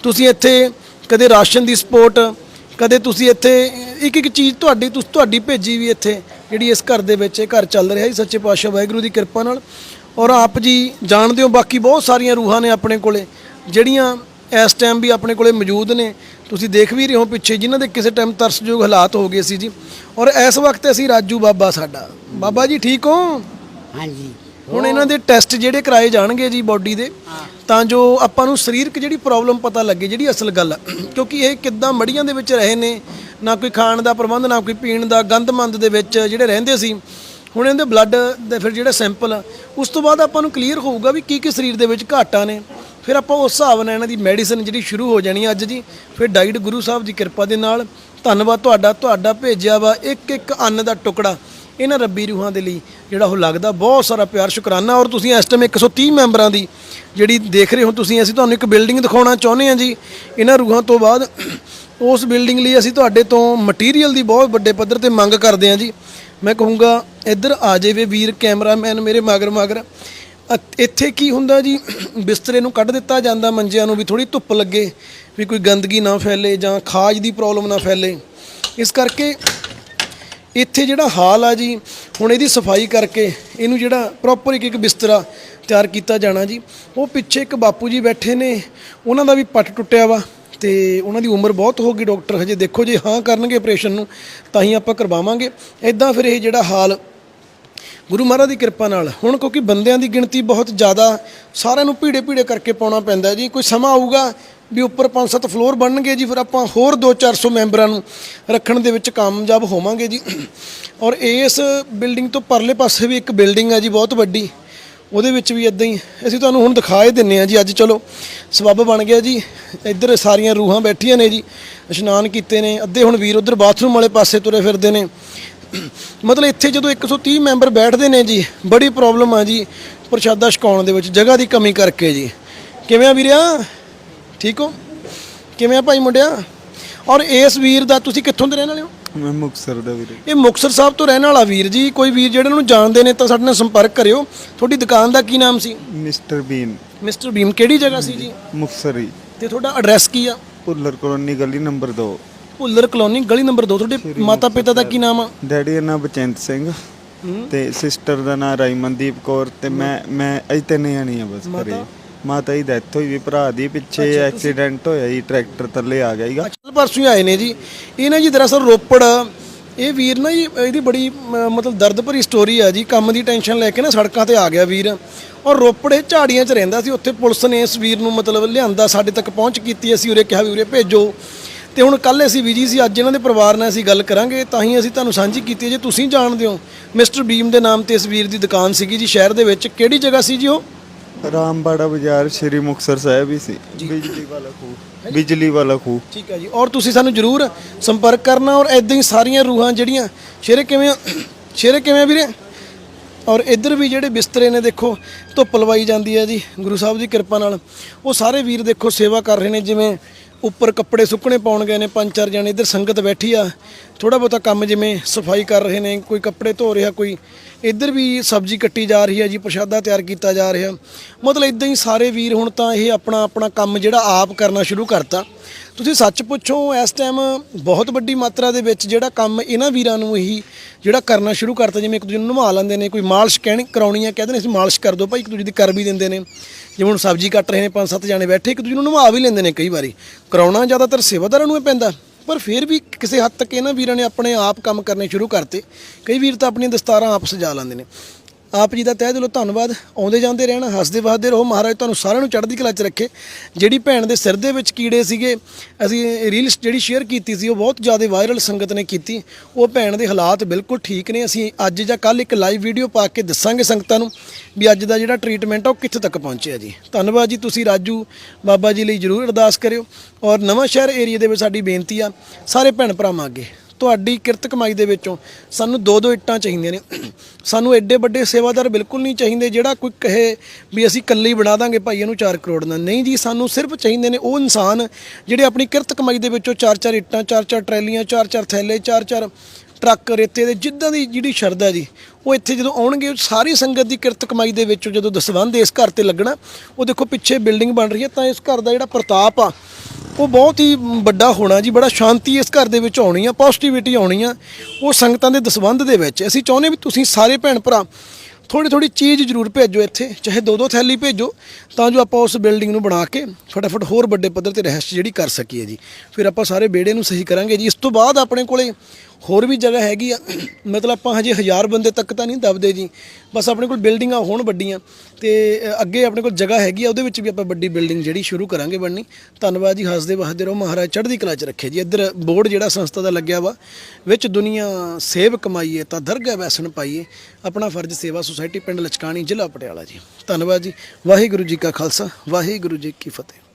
ਤੁਸੀਂ ਇੱਥੇ ਕਦੇ ਰਾਸ਼ਨ ਦੀ ਸਪੋਰਟ ਕਦੇ ਤੁਸੀਂ ਇੱਥੇ ਇੱਕ ਇੱਕ ਚੀਜ਼ ਤੁਹਾਡੀ, ਤੁਸੀਂ ਤੁਹਾਡੀ ਭੇਜੀ ਵੀ ਇੱਥੇ। ਜਿਹੜੀ ਇਸ ਘਰ ਦੇ ਵਿੱਚ ਇਹ ਘਰ ਚੱਲ ਰਿਹਾ ਜੀ, ਸੱਚੇ ਪਾਤਸ਼ਾਹ ਵਾਹਿਗੁਰੂ ਦੀ ਕਿਰਪਾ ਨਾਲ। ਔਰ ਆਪ ਜੀ ਜਾਣਦੇ ਹੋ ਬਾਕੀ ਬਹੁਤ ਸਾਰੀਆਂ ਰੂਹਾਂ ਨੇ ਆਪਣੇ ਕੋਲੇ, ਜਿਹੜੀਆਂ ਇਸ ਟਾਈਮ ਵੀ ਆਪਣੇ ਕੋਲੇ ਮੌਜੂਦ ਨੇ। ਤੁਸੀਂ ਦੇਖ ਵੀ ਰਹੇ ਹੋ ਪਿੱਛੇ, ਜਿਨ੍ਹਾਂ ਦੇ ਕਿਸੇ ਟਾਈਮ ਤਰਸਯੋਗ ਹਾਲਾਤ ਹੋ ਗਏ ਸੀ ਜੀ। ਔਰ ਇਸ ਵਕਤ ਅਸੀਂ ਰਾਜੂ ਬਾਬਾ ਸਾਡਾ। ਬਾਬਾ ਜੀ, ਠੀਕ ਹੋ? ਹਾਂਜੀ। ਹੁਣ ਇਹਨਾਂ ਦੇ ਟੈਸਟ ਜਿਹੜੇ ਕਰਾਏ ਜਾਣਗੇ ਜੀ ਬਾਡੀ ਦੇ ਤਾਂ ਜੋ ਆਪਾਂ ਨੂੰ ਸਰੀਰਕ ਜਿਹੜੀ ਪ੍ਰੋਬਲਮ ਪਤਾ ਲੱਗੇ ਜਿਹੜੀ ਅਸਲ ਗੱਲ ਆ। ਕਿਉਂਕਿ ਇਹ ਕਿੱਦਾਂ ਮੜੀਆਂ ਦੇ ਵਿੱਚ ਰਹੇ ਨੇ ਨਾ ਕੋਈ ਖਾਣ ਦਾ ਪ੍ਰਬੰਧ ਨਾ ਕੋਈ ਪੀਣ ਦਾ ਗੰਦਮੰਦ ਦੇ ਵਿੱਚ ਜਿਹੜੇ ਰਹਿੰਦੇ ਸੀ ਹੁਣ ਇਹਦੇ ਬਲੱਡ ਦੇ ਫਿਰ ਜਿਹੜਾ ਸੈਂਪਲ ਆ ਉਸ ਤੋਂ ਬਾਅਦ ਆਪਾਂ ਨੂੰ ਕਲੀਅਰ ਹੋਊਗਾ ਵੀ ਕੀ ਕੀ ਸਰੀਰ ਦੇ ਵਿੱਚ ਘਾਟਾਂ ਨੇ। ਫਿਰ ਆਪਾਂ ਉਸ ਹਿਸਾਬ ਨਾਲ ਇਹਨਾਂ ਦੀ ਮੈਡੀਸਨ ਜਿਹੜੀ ਸ਼ੁਰੂ ਹੋ ਜਾਣੀ ਅੱਜ ਜੀ ਫਿਰ ਡਾਈਟ ਗੁਰੂ ਸਾਹਿਬ ਦੀ ਕਿਰਪਾ ਦੇ ਨਾਲ। ਧੰਨਵਾਦ ਤੁਹਾਡਾ ਤੁਹਾਡਾ ਭੇਜਿਆ ਵਾ ਇੱਕ ਇੱਕ ਅੰਨ ਦਾ ਟੁਕੜਾ। ਇਹਨਾਂ ਰੱਬੀ ਰੂਹਾਂ ਦੇ ਲਈ ਜਿਹੜਾ ਉਹ ਲੱਗਦਾ। ਬਹੁਤ ਸਾਰਾ ਪਿਆਰ, ਸ਼ੁਕਰਾਨਾ। ਔਰ ਤੁਸੀਂ ਇਸ ਟਾਈਮ 130 ਮੈਂਬਰਾਂ ਦੀ ਜਿਹੜੀ ਦੇਖ ਰਹੇ ਹੋ ਤੁਸੀਂ, ਅਸੀਂ ਤੁਹਾਨੂੰ ਇੱਕ ਬਿਲਡਿੰਗ ਦਿਖਾਉਣਾ ਚਾਹੁੰਦੇ ਹਾਂ ਜੀ। ਇਹਨਾਂ ਰੂਹਾਂ ਤੋਂ ਬਾਅਦ ਉਸ ਬਿਲਡਿੰਗ ਲਈ ਅਸੀਂ ਤੁਹਾਡੇ ਤੋਂ ਮਟੀਰੀਅਲ ਦੀ ਬਹੁਤ ਵੱਡੇ ਪੱਧਰ ਤੇ ਮੰਗ ਕਰਦੇ ਹਾਂ ਜੀ। ਮੈਂ ਕਹੂੰਗਾ, ਇੱਧਰ ਆ ਜਾਵੇ ਵੀਰ ਕੈਮਰਾਮੈਨ ਮੇਰੇ ਮਗਰ ਮਗਰ। ਅ- ਇੱਥੇ ਕੀ ਹੁੰਦਾ ਜੀ, ਬਿਸਤਰੇ ਨੂੰ ਕੱਢ ਦਿੱਤਾ ਜਾਂਦਾ ਮੰਜਿਆਂ ਨੂੰ ਵੀ ਥੋੜੀ ਧੁੱਪ ਲੱਗੇ, ਵੀ ਕੋਈ ਗੰਦਗੀ ਨਾ ਫੈਲੇ ਜਾਂ ਖਾਜ ਦੀ ਪ੍ਰੋਬਲਮ ਨਾ ਫੈਲੇ। ਇਸ ਕਰਕੇ ਇੱਥੇ ਜਿਹੜਾ ਹਾਲ ਆ ਜੀ, ਹੁਣ ਇਹਦੀ ਸਫ਼ਾਈ ਕਰਕੇ ਇਹਨੂੰ ਜਿਹੜਾ ਪ੍ਰੋਪਰ ਇੱਕ ਇੱਕ ਬਿਸਤਰਾ ਤਿਆਰ ਕੀਤਾ ਜਾਣਾ ਜੀ। ਉਹ ਪਿੱਛੇ ਇੱਕ ਬਾਪੂ ਜੀ ਬੈਠੇ ਨੇ, ਉਹਨਾਂ ਦਾ ਵੀ ਪੱਟ ਟੁੱਟਿਆ ਵਾ ਤੇ ਉਹਨਾਂ ਦੀ ਉਮਰ ਬਹੁਤ ਹੋ ਗਈ ਡਾਕਟਰ, ਹਜੇ ਦੇਖੋ ਜੇ ਹਾਂ ਕਰਨਗੇ ਆਪਰੇਸ਼ਨ ਨੂੰ, ਤਾਂ ਹੀ ਆਪਾਂ ਕਰਵਾਵਾਂਗੇ। ਇਦਾਂ ਫਿਰ ਇਹ ਜਿਹੜਾ ਹਾਲ, ਗੁਰੂ ਮਹਾਰਾਜ ਦੀ ਕਿਰਪਾ ਨਾਲ, ਹੁਣ ਕਿਉਂਕਿ ਬੰਦਿਆਂ ਦੀ ਗਿਣਤੀ ਬਹੁਤ ਜ਼ਿਆਦਾ, ਸਾਰਿਆਂ ਨੂੰ ਭੀੜੇ ਭੀੜੇ ਕਰਕੇ ਪਾਉਣਾ ਪੈਂਦਾ ਜੀ, ਕੋਈ ਸਮਾਂ ਆਊਗਾ ਵੀ ਉੱਪਰ 5-7 ਫਲੋਰ ਬਣਨਗੇ ਜੀ, ਫਿਰ ਆਪਾਂ ਹੋਰ 2-400 ਮੈਂਬਰਾਂ ਨੂੰ ਰੱਖਣ ਦੇ ਵਿੱਚ ਕਾਮਯਾਬ ਹੋਵਾਂਗੇ ਜੀ। ਔਰ ਇਸ ਬਿਲਡਿੰਗ ਤੋਂ ਪਰਲੇ ਪਾਸੇ ਵੀ ਇੱਕ ਬਿਲਡਿੰਗ ਹੈ ਜੀ, ਬਹੁਤ ਵੱਡੀ। ਉਹਦੇ ਵਿੱਚ ਵੀ ਇਦਾਂ ਹੀ, ਅਸੀਂ ਤੁਹਾਨੂੰ ਹੁਣ ਦਿਖਾਏ ਦਿੰਨੇ ਆ ਜੀ, ਅੱਜ ਚਲੋ ਸਬੱਬ ਬਣ ਗਿਆ ਜੀ। ਇੱਧਰ ਸਾਰੀਆਂ ਰੂਹਾਂ ਬੈਠੀਆਂ ਨੇ ਜੀ, ਇਸ਼ਨਾਨ ਕੀਤੇ ਨੇ, ਅੱਧੇ ਹੁਣ ਵੀਰ ਉਧਰ ਬਾਥਰੂਮ ਵਾਲੇ ਪਾਸੇ ਤੁਰੇ ਫਿਰਦੇ ਨੇ। ਮਤਲਬ ਇੱਥੇ ਜਦੋਂ 130 ਮੈਂਬਰ ਬੈਠਦੇ ਨੇ ਜੀ, ਬੜੀ ਪ੍ਰੋਬਲਮ ਆ ਜੀ ਪ੍ਰਸ਼ਾਦਾ ਛਕਾਉਣ ਦੇ ਵਿੱਚ, ਜਗ੍ਹਾ ਦੀ ਕਮੀ ਕਰਕੇ ਜੀ। ਕਿਵੇਂ ਆ ਵੀਰਿਆ? ਠੀਕ ਹੋ? ਕਿਵੇਂ ਆ ਭਾਈ ਮੁੰਡਿਆ? ਔਰ ਇਸ ਵੀਰ ਦਾ ਤੁਸੀਂ ਕਿੱਥੋਂ ਦੇ ਰਹਿਣ ਵਾਲੇ ਹੋ? ਮੈਂ ਮੁਕਤਸਰ ਦਾ ਵੀਰੇ। ਇਹ ਮੁਕਤਸਰ ਸਾਹਿਬ ਤੋਂ ਰਹਿਣ ਵਾਲਾ ਵੀਰ ਜੀ ਕੋਈ ਵੀਰ ਜਿਹੜੇ ਨੂੰ ਜਾਣਦੇ ਨੇ ਤਾਂ ਸਾਡੇ ਨਾਲ ਸੰਪਰਕ ਕਰਿਓ। ਤੁਹਾਡੀ ਦੁਕਾਨ ਦਾ ਕੀ ਨਾਮ ਸੀ? ਮਿਸਟਰ ਬੀਨ ਮਿਸਟਰ ਬੀਮ ਕਿਹੜੀ ਜਗ੍ਹਾ ਸੀ ਜੀ? ਮੁਕਤਸਰੀ ਤੇ ਤੁਹਾਡਾ ਐਡਰੈਸ ਕੀ ਆ? ਭੁੱਲਰ ਕਲੋਨੀ ਗਲੀ ਨੰਬਰ 2 ਭੁੱਲਰ ਕਲੋਨੀ ਗਲੀ ਨੰਬਰ 2 ਤੁਹਾਡੇ ਮਾਤਾ ਪਿਤਾ ਦਾ ਕੀ ਨਾਮ ਆ? ਡੈਡੀ ਦਾ ਨਾਮ ਬਚੈਂਤ ਸਿੰਘ। ਤੇ ਸਿਸਟਰ ਦਾ ਨਾਮ ਰਾਈਮਨਦੀਪ ਕੌਰ। ਤੇ ਮੈਂ ਮੈਂ ਅਸੀਂ ਤਿੰਨ ਜਾਣੀ ਆ ਬਸ ਘਰੇ। ਮਾਤਾ ਦੀ ਡੈਥ ਹੋਈ ਵੀ ਭਰਾ ਦੀ ਪਿੱਛੇ ਐਕਸੀਡੈਂਟ ਹੋਇਆ ਜੀ ਟਰੈਕਟਰ ਥੱਲੇ ਆ ਗਿਆ ਸੀਗਾ ਕੱਲ ਪਰਸੋਂ ਹੀ ਆਏ ਨੇ ਜੀ। ਇਹ ਨਾ ਜੀ ਦਰਅਸਲ ਰੋਪੜ ਇਹ ਵੀਰ ਨਾ ਜੀ ਇਹਦੀ ਬੜੀ ਮ- ਮਤਲਬ ਦਰਦ ਭਰੀ ਸਟੋਰੀ ਆ ਜੀ। ਕੰਮ ਦੀ ਟੈਨਸ਼ਨ ਲੈ ਕੇ ਨਾ ਸੜਕਾਂ ਤੇ ਆ ਗਿਆ ਵੀਰ। ਔਰ ਰੋਪੜੇ ਝਾੜੀਆਂ 'ਚ ਰਹਿੰਦਾ ਸੀ। ਉੱਥੇ ਪੁਲਿਸ ਨੇ ਇਸ ਵੀਰ ਨੂੰ ਮਤਲਬ ਲਿਆਂਦਾ ਸਾਡੇ ਤੱਕ ਪਹੁੰਚ ਕੀਤੀ ਅਸੀਂ ਉਰੇ ਕਿਹਾ ਵੀ ਉਰੇ ਭੇਜੋ। ਤੇ ਹੁਣ ਕੱਲ ਅਸੀਂ ਵਿਜੀ ਸੀ ਅੱਜ ਇਹਨਾਂ ਦੇ ਪਰਿਵਾਰ ਨਾਲ ਅਸੀਂ ਗੱਲ ਕਰਾਂਗੇ। ਤਾਂ ਹੀ ਅਸੀਂ ਤੁਹਾਨੂੰ ਸਾਂਝੀ ਕੀਤੀ ਹੈ। ਜੇ ਤੁਸੀਂ ਜਾਣਦੇ ਹੋ ਮਿਸਟਰ ਬੀਮ ਦੇ ਨਾਮ ਤੇ ਇਸ ਵੀਰ ਦੀ ਦੁਕਾਨ ਸੀਗੀ ਜੀ ਸ਼ਹਿਰ ਦੇ ਵਿੱਚ। ਕਿਹੜੀ ਜਗ੍ਹਾ ਸੀ ਜੀ ਉਹ? ਰਾਮਬਾੜਾ ਬਾਜ਼ਾਰ ਸ਼੍ਰੀ ਮੁਕਤਸਰ ਸਾਹਿਬ ਹੀ ਸੀ। ਬਿਜਲੀ ਵਾਲਾ ਖੂਹ। ਬਿਜਲੀ ਵਾਲਾ ਖੂਹ। ਠੀਕ ਹੈ ਜੀ। ਔਰ ਤੁਸੀਂ ਸਾਨੂੰ ਜਰੂਰ ਸੰਪਰਕ ਕਰਨਾ ਔਰ ਐਦਾਂ ਹੀ ਸਾਰੀਆਂ ਰੂਹਾਂ ਜਿਹੜੀਆਂ ਸ਼ੇਰੇ ਕਿਵੇਂ? ਸ਼ੇਰੇ ਕਿਵੇਂ ਵੀਰੇ? ਔਰ ਇੱਧਰ ਵੀ ਜਿਹੜੇ ਬਿਸਤਰੇ ਨੇ ਦੇਖੋ ਧੁੱਪ ਲਵਾਈ ਜਾਂਦੀ ਹੈ ਜੀ ਗੁਰੂ ਸਾਹਿਬ ਦੀ ਕਿਰਪਾ ਨਾਲ। ਉਹ ਸਾਰੇ ਵੀਰ ਦੇਖੋ ਸੇਵਾ ਕਰ ਰਹੇ ਨੇ ਜਿਵੇਂ ਉੱਪਰ ਕੱਪੜੇ ਸੁੱਕਣੇ ਪਾਉਣ ਗਏ ਨੇ ਪੰਜ ਚਾਰ ਜਣੇ ਇੱਧਰ ਸੰਗਤ ਬੈਠੀ ਆ। ਥੋੜਾ ਬਹੁਤਾ ਕੰਮ ਜਿਵੇਂ ਸਫ਼ਾਈ ਕਰ ਰਹੇ ਨੇ ਕੋਈ ਕੱਪੜੇ ਧੋ ਰਿਹਾ ਕੋਈ ਇੱਧਰ ਵੀ ਸਬਜ਼ੀ ਕੱਟੀ ਜਾ ਰਹੀ ਹੈ ਜੀ, ਪ੍ਰਸ਼ਾਦਾ ਤਿਆਰ ਕੀਤਾ ਜਾ ਰਿਹਾ। ਮਤਲਬ ਇਦਾਂ ਹੀ ਸਾਰੇ ਵੀਰ ਹੁਣ ਤਾਂ ਇਹ ਆਪਣਾ ਆਪਣਾ ਕੰਮ ਜਿਹੜਾ ਆਪ ਕਰਨਾ ਸ਼ੁਰੂ ਕਰਤਾ। ਤੁਸੀਂ ਸੱਚ ਪੁੱਛੋ, ਇਸ ਟਾਈਮ ਬਹੁਤ ਵੱਡੀ ਮਾਤਰਾ ਦੇ ਵਿੱਚ ਜਿਹੜਾ ਕੰਮ ਇਹਨਾਂ ਵੀਰਾਂ ਨੂੰ ਹੀ ਜਿਹੜਾ ਕਰਨਾ ਸ਼ੁਰੂ ਕਰਤਾ, ਜਿਵੇਂ ਇੱਕ ਦੂਜੇ ਨੂੰ ਨਵਾ ਲੈਂਦੇ ਨੇ, ਕੋਈ ਮਾਲਿਸ਼ ਕਹਿਣੀ ਕਰਾਉਣੀ ਹੈ ਕਹਿੰਦੇ ਨੇ ਅਸੀਂ ਮਾਲਿਸ਼ ਕਰ ਦਿਓ, ਭਾਈ ਇੱਕ ਦੂਜੇ ਦੀ ਕਰ ਵੀ ਦਿੰਦੇ ਨੇ। ਜਿਵੇਂ ਹੁਣ ਸਬਜ਼ੀ ਕੱਟ ਰਹੇ ਨੇ, ਪੰਜ ਸੱਤ ਜਾਣੇ ਬੈਠੇ, ਇੱਕ ਦੂਜੇ ਨੂੰ ਨਵਾ ਵੀ ਲੈਂਦੇ ਨੇ ਕਈ ਵਾਰੀ। ਕਰਾਉਣਾ ਜ਼ਿਆਦਾਤਰ ਸੇਵਾਦਾਰਾਂ ਨੂੰ ਪੈਂਦਾ। ਪਰ ਫਿਰ ਵੀ ਕਿਸੇ ਹੱਦ ਤੱਕ ਇਹਨਾਂ ਵੀਰਾਂ ਨੇ ਆਪਣੇ ਆਪ ਕੰਮ ਕਰਨੇ ਸ਼ੁਰੂ ਕਰਤੇ। ਕਈ ਵੀਰ ਤਾਂ ਆਪਣੀਆਂ ਦਸਤਾਰਾਂ ਆਪ ਸਜਾ ਲੈਂਦੇ ਨੇ। ਆਪ ਜੀ ਦਾ ਤਹਿ ਦਿਲੋਂ ਧੰਨਵਾਦ। ਆਉਂਦੇ ਜਾਂਦੇ ਰਹਿਣ, ਹੱਸਦੇ ਵਸਦੇ ਰਹੋ। ਮਹਾਰਾਜ ਤੁਹਾਨੂੰ ਸਾਰਿਆਂ ਨੂੰ ਚੜ੍ਹਦੀ ਕਲਾ 'ਚ ਰੱਖੇ। ਜਿਹੜੀ ਭੈਣ ਦੇ ਸਿਰ ਦੇ ਵਿੱਚ ਕੀੜੇ ਸੀਗੇ, ਅਸੀਂ ਰੀਲਸ ਜਿਹੜੀ ਸ਼ੇਅਰ ਕੀਤੀ ਸੀ, ਉਹ ਬਹੁਤ ਜ਼ਿਆਦਾ ਵਾਇਰਲ ਸੰਗਤ ਨੇ ਕੀਤੀ। ਉਹ ਭੈਣ ਦੇ ਹਾਲਾਤ ਬਿਲਕੁਲ ਠੀਕ ਨੇ। ਅਸੀਂ ਅੱਜ ਜਾਂ ਕੱਲ ਇੱਕ ਲਾਈਵ ਵੀਡੀਓ ਪਾ ਕੇ ਦੱਸਾਂਗੇ ਸੰਗਤਾਂ ਨੂੰ ਵੀ ਅੱਜ ਦਾ ਜਿਹੜਾ ਟ੍ਰੀਟਮੈਂਟ ਆ, ਉਹ ਕਿੱਥੇ ਤੱਕ ਪਹੁੰਚਿਆ ਜੀ। ਧੰਨਵਾਦ ਜੀ ਤੁਸੀਂ ਰਾਜੂ ਬਾਬਾ ਜੀ ਲਈ ਜਰੂਰ ਅਰਦਾਸ ਕਰਿਓ। ਔਰ ਨਵਾਂ ਸ਼ਹਿਰ ਏਰੀਆ ਦੇ ਵਿੱਚ ਸਾਡੀ ਬੇਨਤੀ ਆ, ਸਾਰੇ ਭੈਣ ਭਰਾਵਾਂ ਅੱਗੇ। ਤੁਹਾਡੀ ਕਿਰਤ ਕਮਾਈ ਦੇ ਵਿੱਚੋਂ ਸਾਨੂੰ ਦੋ ਦੋ ਇੱਟਾਂ ਚਾਹੀਦੀਆਂ ਨੇ। ਸਾਨੂੰ ਐਡੇ ਵੱਡੇ ਸੇਵਾਦਾਰ ਬਿਲਕੁਲ ਨਹੀਂ ਚਾਹੀਦੇ ਜਿਹੜਾ ਕੋਈ ਕਹੇ ਵੀ ਅਸੀਂ ਇਕੱਲੇ ਹੀ ਬਣਾ ਦਾਂਗੇ ਭਾਈ ਇਹਨੂੰ 4 ਕਰੋੜ ਦਾ ਨਹੀਂ ਜੀ, ਸਾਨੂੰ ਸਿਰਫ ਚਾਹੀਦੇ ਨੇ ਉਹ ਇਨਸਾਨ ਜਿਹੜੇ ਆਪਣੀ ਕਿਰਤ ਕਮਾਈ ਦੇ ਵਿੱਚੋਂ ਚਾਰ ਚਾਰ ਇੱਟਾਂ, ਚਾਰ ਚਾਰ ਟਰੈਲੀਆਂ, ਚਾਰ ਚਾਰ ਥੈਲੇ, ਚਾਰ ਚਾਰ ਟਰੱਕ, ਰੇਤੇ ਦੇ ਜਿੱਦਾਂ ਦੀ ਜਿਹੜੀ ਸ਼ਰਧਾ ਜੀ, ਉਹ ਇੱਥੇ ਜਦੋਂ ਆਉਣਗੇ, ਸਾਰੀ ਸੰਗਤ ਦੀ ਕਿਰਤ ਕਮਾਈ ਦੇ ਵਿੱਚੋਂ ਜਦੋਂ ਦਸਵੰਧ ਇਸ ਘਰ ਤੇ ਲੱਗਣਾ, ਉਹ ਦੇਖੋ ਪਿੱਛੇ ਬਿਲਡਿੰਗ ਬਣ ਰਹੀ ਹੈ, ਤਾਂ ਇਸ ਘਰ ਦਾ ਜਿਹੜਾ ਪ੍ਰਤਾਪ ਆ ਉਹ ਬਹੁਤ ਹੀ ਵੱਡਾ ਹੋਣਾ ਜੀ, ਬੜਾ ਸ਼ਾਂਤੀ ਇਸ ਘਰ ਦੇ ਵਿੱਚ ਆਉਣੀ ਆ ਪੋਜ਼ਿਟਿਵਿਟੀ ਆਉਣੀ ਆ, ਉਹ ਸੰਗਤਾਂ ਦੇ ਦਸਬੰਧ ਦੇ ਵਿੱਚ। ਅਸੀਂ ਚਾਹੁੰਦੇ ਵੀ ਤੁਸੀਂ ਸਾਰੇ ਭੈਣ ਭਰਾ ਥੋੜੀ ਥੋੜੀ ਚੀਜ਼ ਜ਼ਰੂਰ ਭੇਜੋ ਇੱਥੇ, ਚਾਹੇ ਦੋ ਦੋ ਥੈਲੀ ਭੇਜੋ, ਤਾਂ ਜੋ ਆਪਾਂ ਉਸ ਬਿਲਡਿੰਗ ਨੂੰ ਬਣਾ ਕੇ ਫਟਾਫਟ ਹੋਰ ਵੱਡੇ ਪੱਧਰ ਤੇ ਰਹਿਸ਼ ਜਿਹੜੀ ਕਰ ਸਕੀਏ ਜੀ। ਫਿਰ ਆਪਾਂ ਸਾਰੇ ਬੇੜੇ ਨੂੰ ਸਹੀ ਕਰਾਂਗੇ ਜੀ। ਇਸ ਤੋਂ ਬਾਅਦ ਆਪਣੇ ਕੋਲੇ ਹੋਰ ਵੀ ਜਗ੍ਹਾ ਹੈਗੀ ਆ। ਮਤਲਬ ਆਪਾਂ ਹਜੇ ਹਜ਼ਾਰ ਬੰਦੇ ਤੱਕ ਤਾਂ ਨਹੀਂ ਦੱਬਦੇ ਜੀ। ਬਸ ਆਪਣੇ ਕੋਲ ਬਿਲਡਿੰਗਾਂ ਹੋਣ ਵੱਡੀਆਂ ਤੇ ਅੱਗੇ ਆਪਣੇ ਕੋਲ ਜਗ੍ਹਾ ਹੈਗੀ ਆ, ਉਹਦੇ ਵਿੱਚ ਵੀ ਆਪਾਂ ਵੱਡੀ ਬਿਲਡਿੰਗ ਜਿਹੜੀ ਸ਼ੁਰੂ ਕਰਾਂਗੇ ਬਣਨੀ। ਧੰਨਵਾਦ ਜੀ, ਹੱਸਦੇ ਵਸਦੇ ਰਹੋ। ਮਹਾਰਾਜ ਚੜ੍ਹਦੀ ਕਲਾ 'ਚ ਰੱਖੇ ਜੀ। ਇੱਧਰ ਬੋਰਡ ਜਿਹੜਾ ਸੰਸਥਾ ਦਾ ਲੱਗਿਆ ਵਾ, ਵਿੱਚ ਦੁਨੀਆ ਸੇਵ ਕਮਾਈਏ ਤਾਂ ਦਰਗਾਹ ਵੈਸਣ ਪਾਈਏ। ਆਪਣਾ ਫਰਜ਼ ਸੇਵਾ ਸੁਸਾਇਟੀ ਪਿੰਡ ਲਚਕਾਣੀ, ਜ਼ਿਲ੍ਹਾ ਪਟਿਆਲਾ ਜੀ। ਧੰਨਵਾਦ ਜੀ। ਵਾਹਿਗੁਰੂ ਜੀ ਕਾ ਖਾਲਸਾ, ਵਾਹਿਗੁਰੂ ਜੀ ਕੀ ਫਤਿਹ।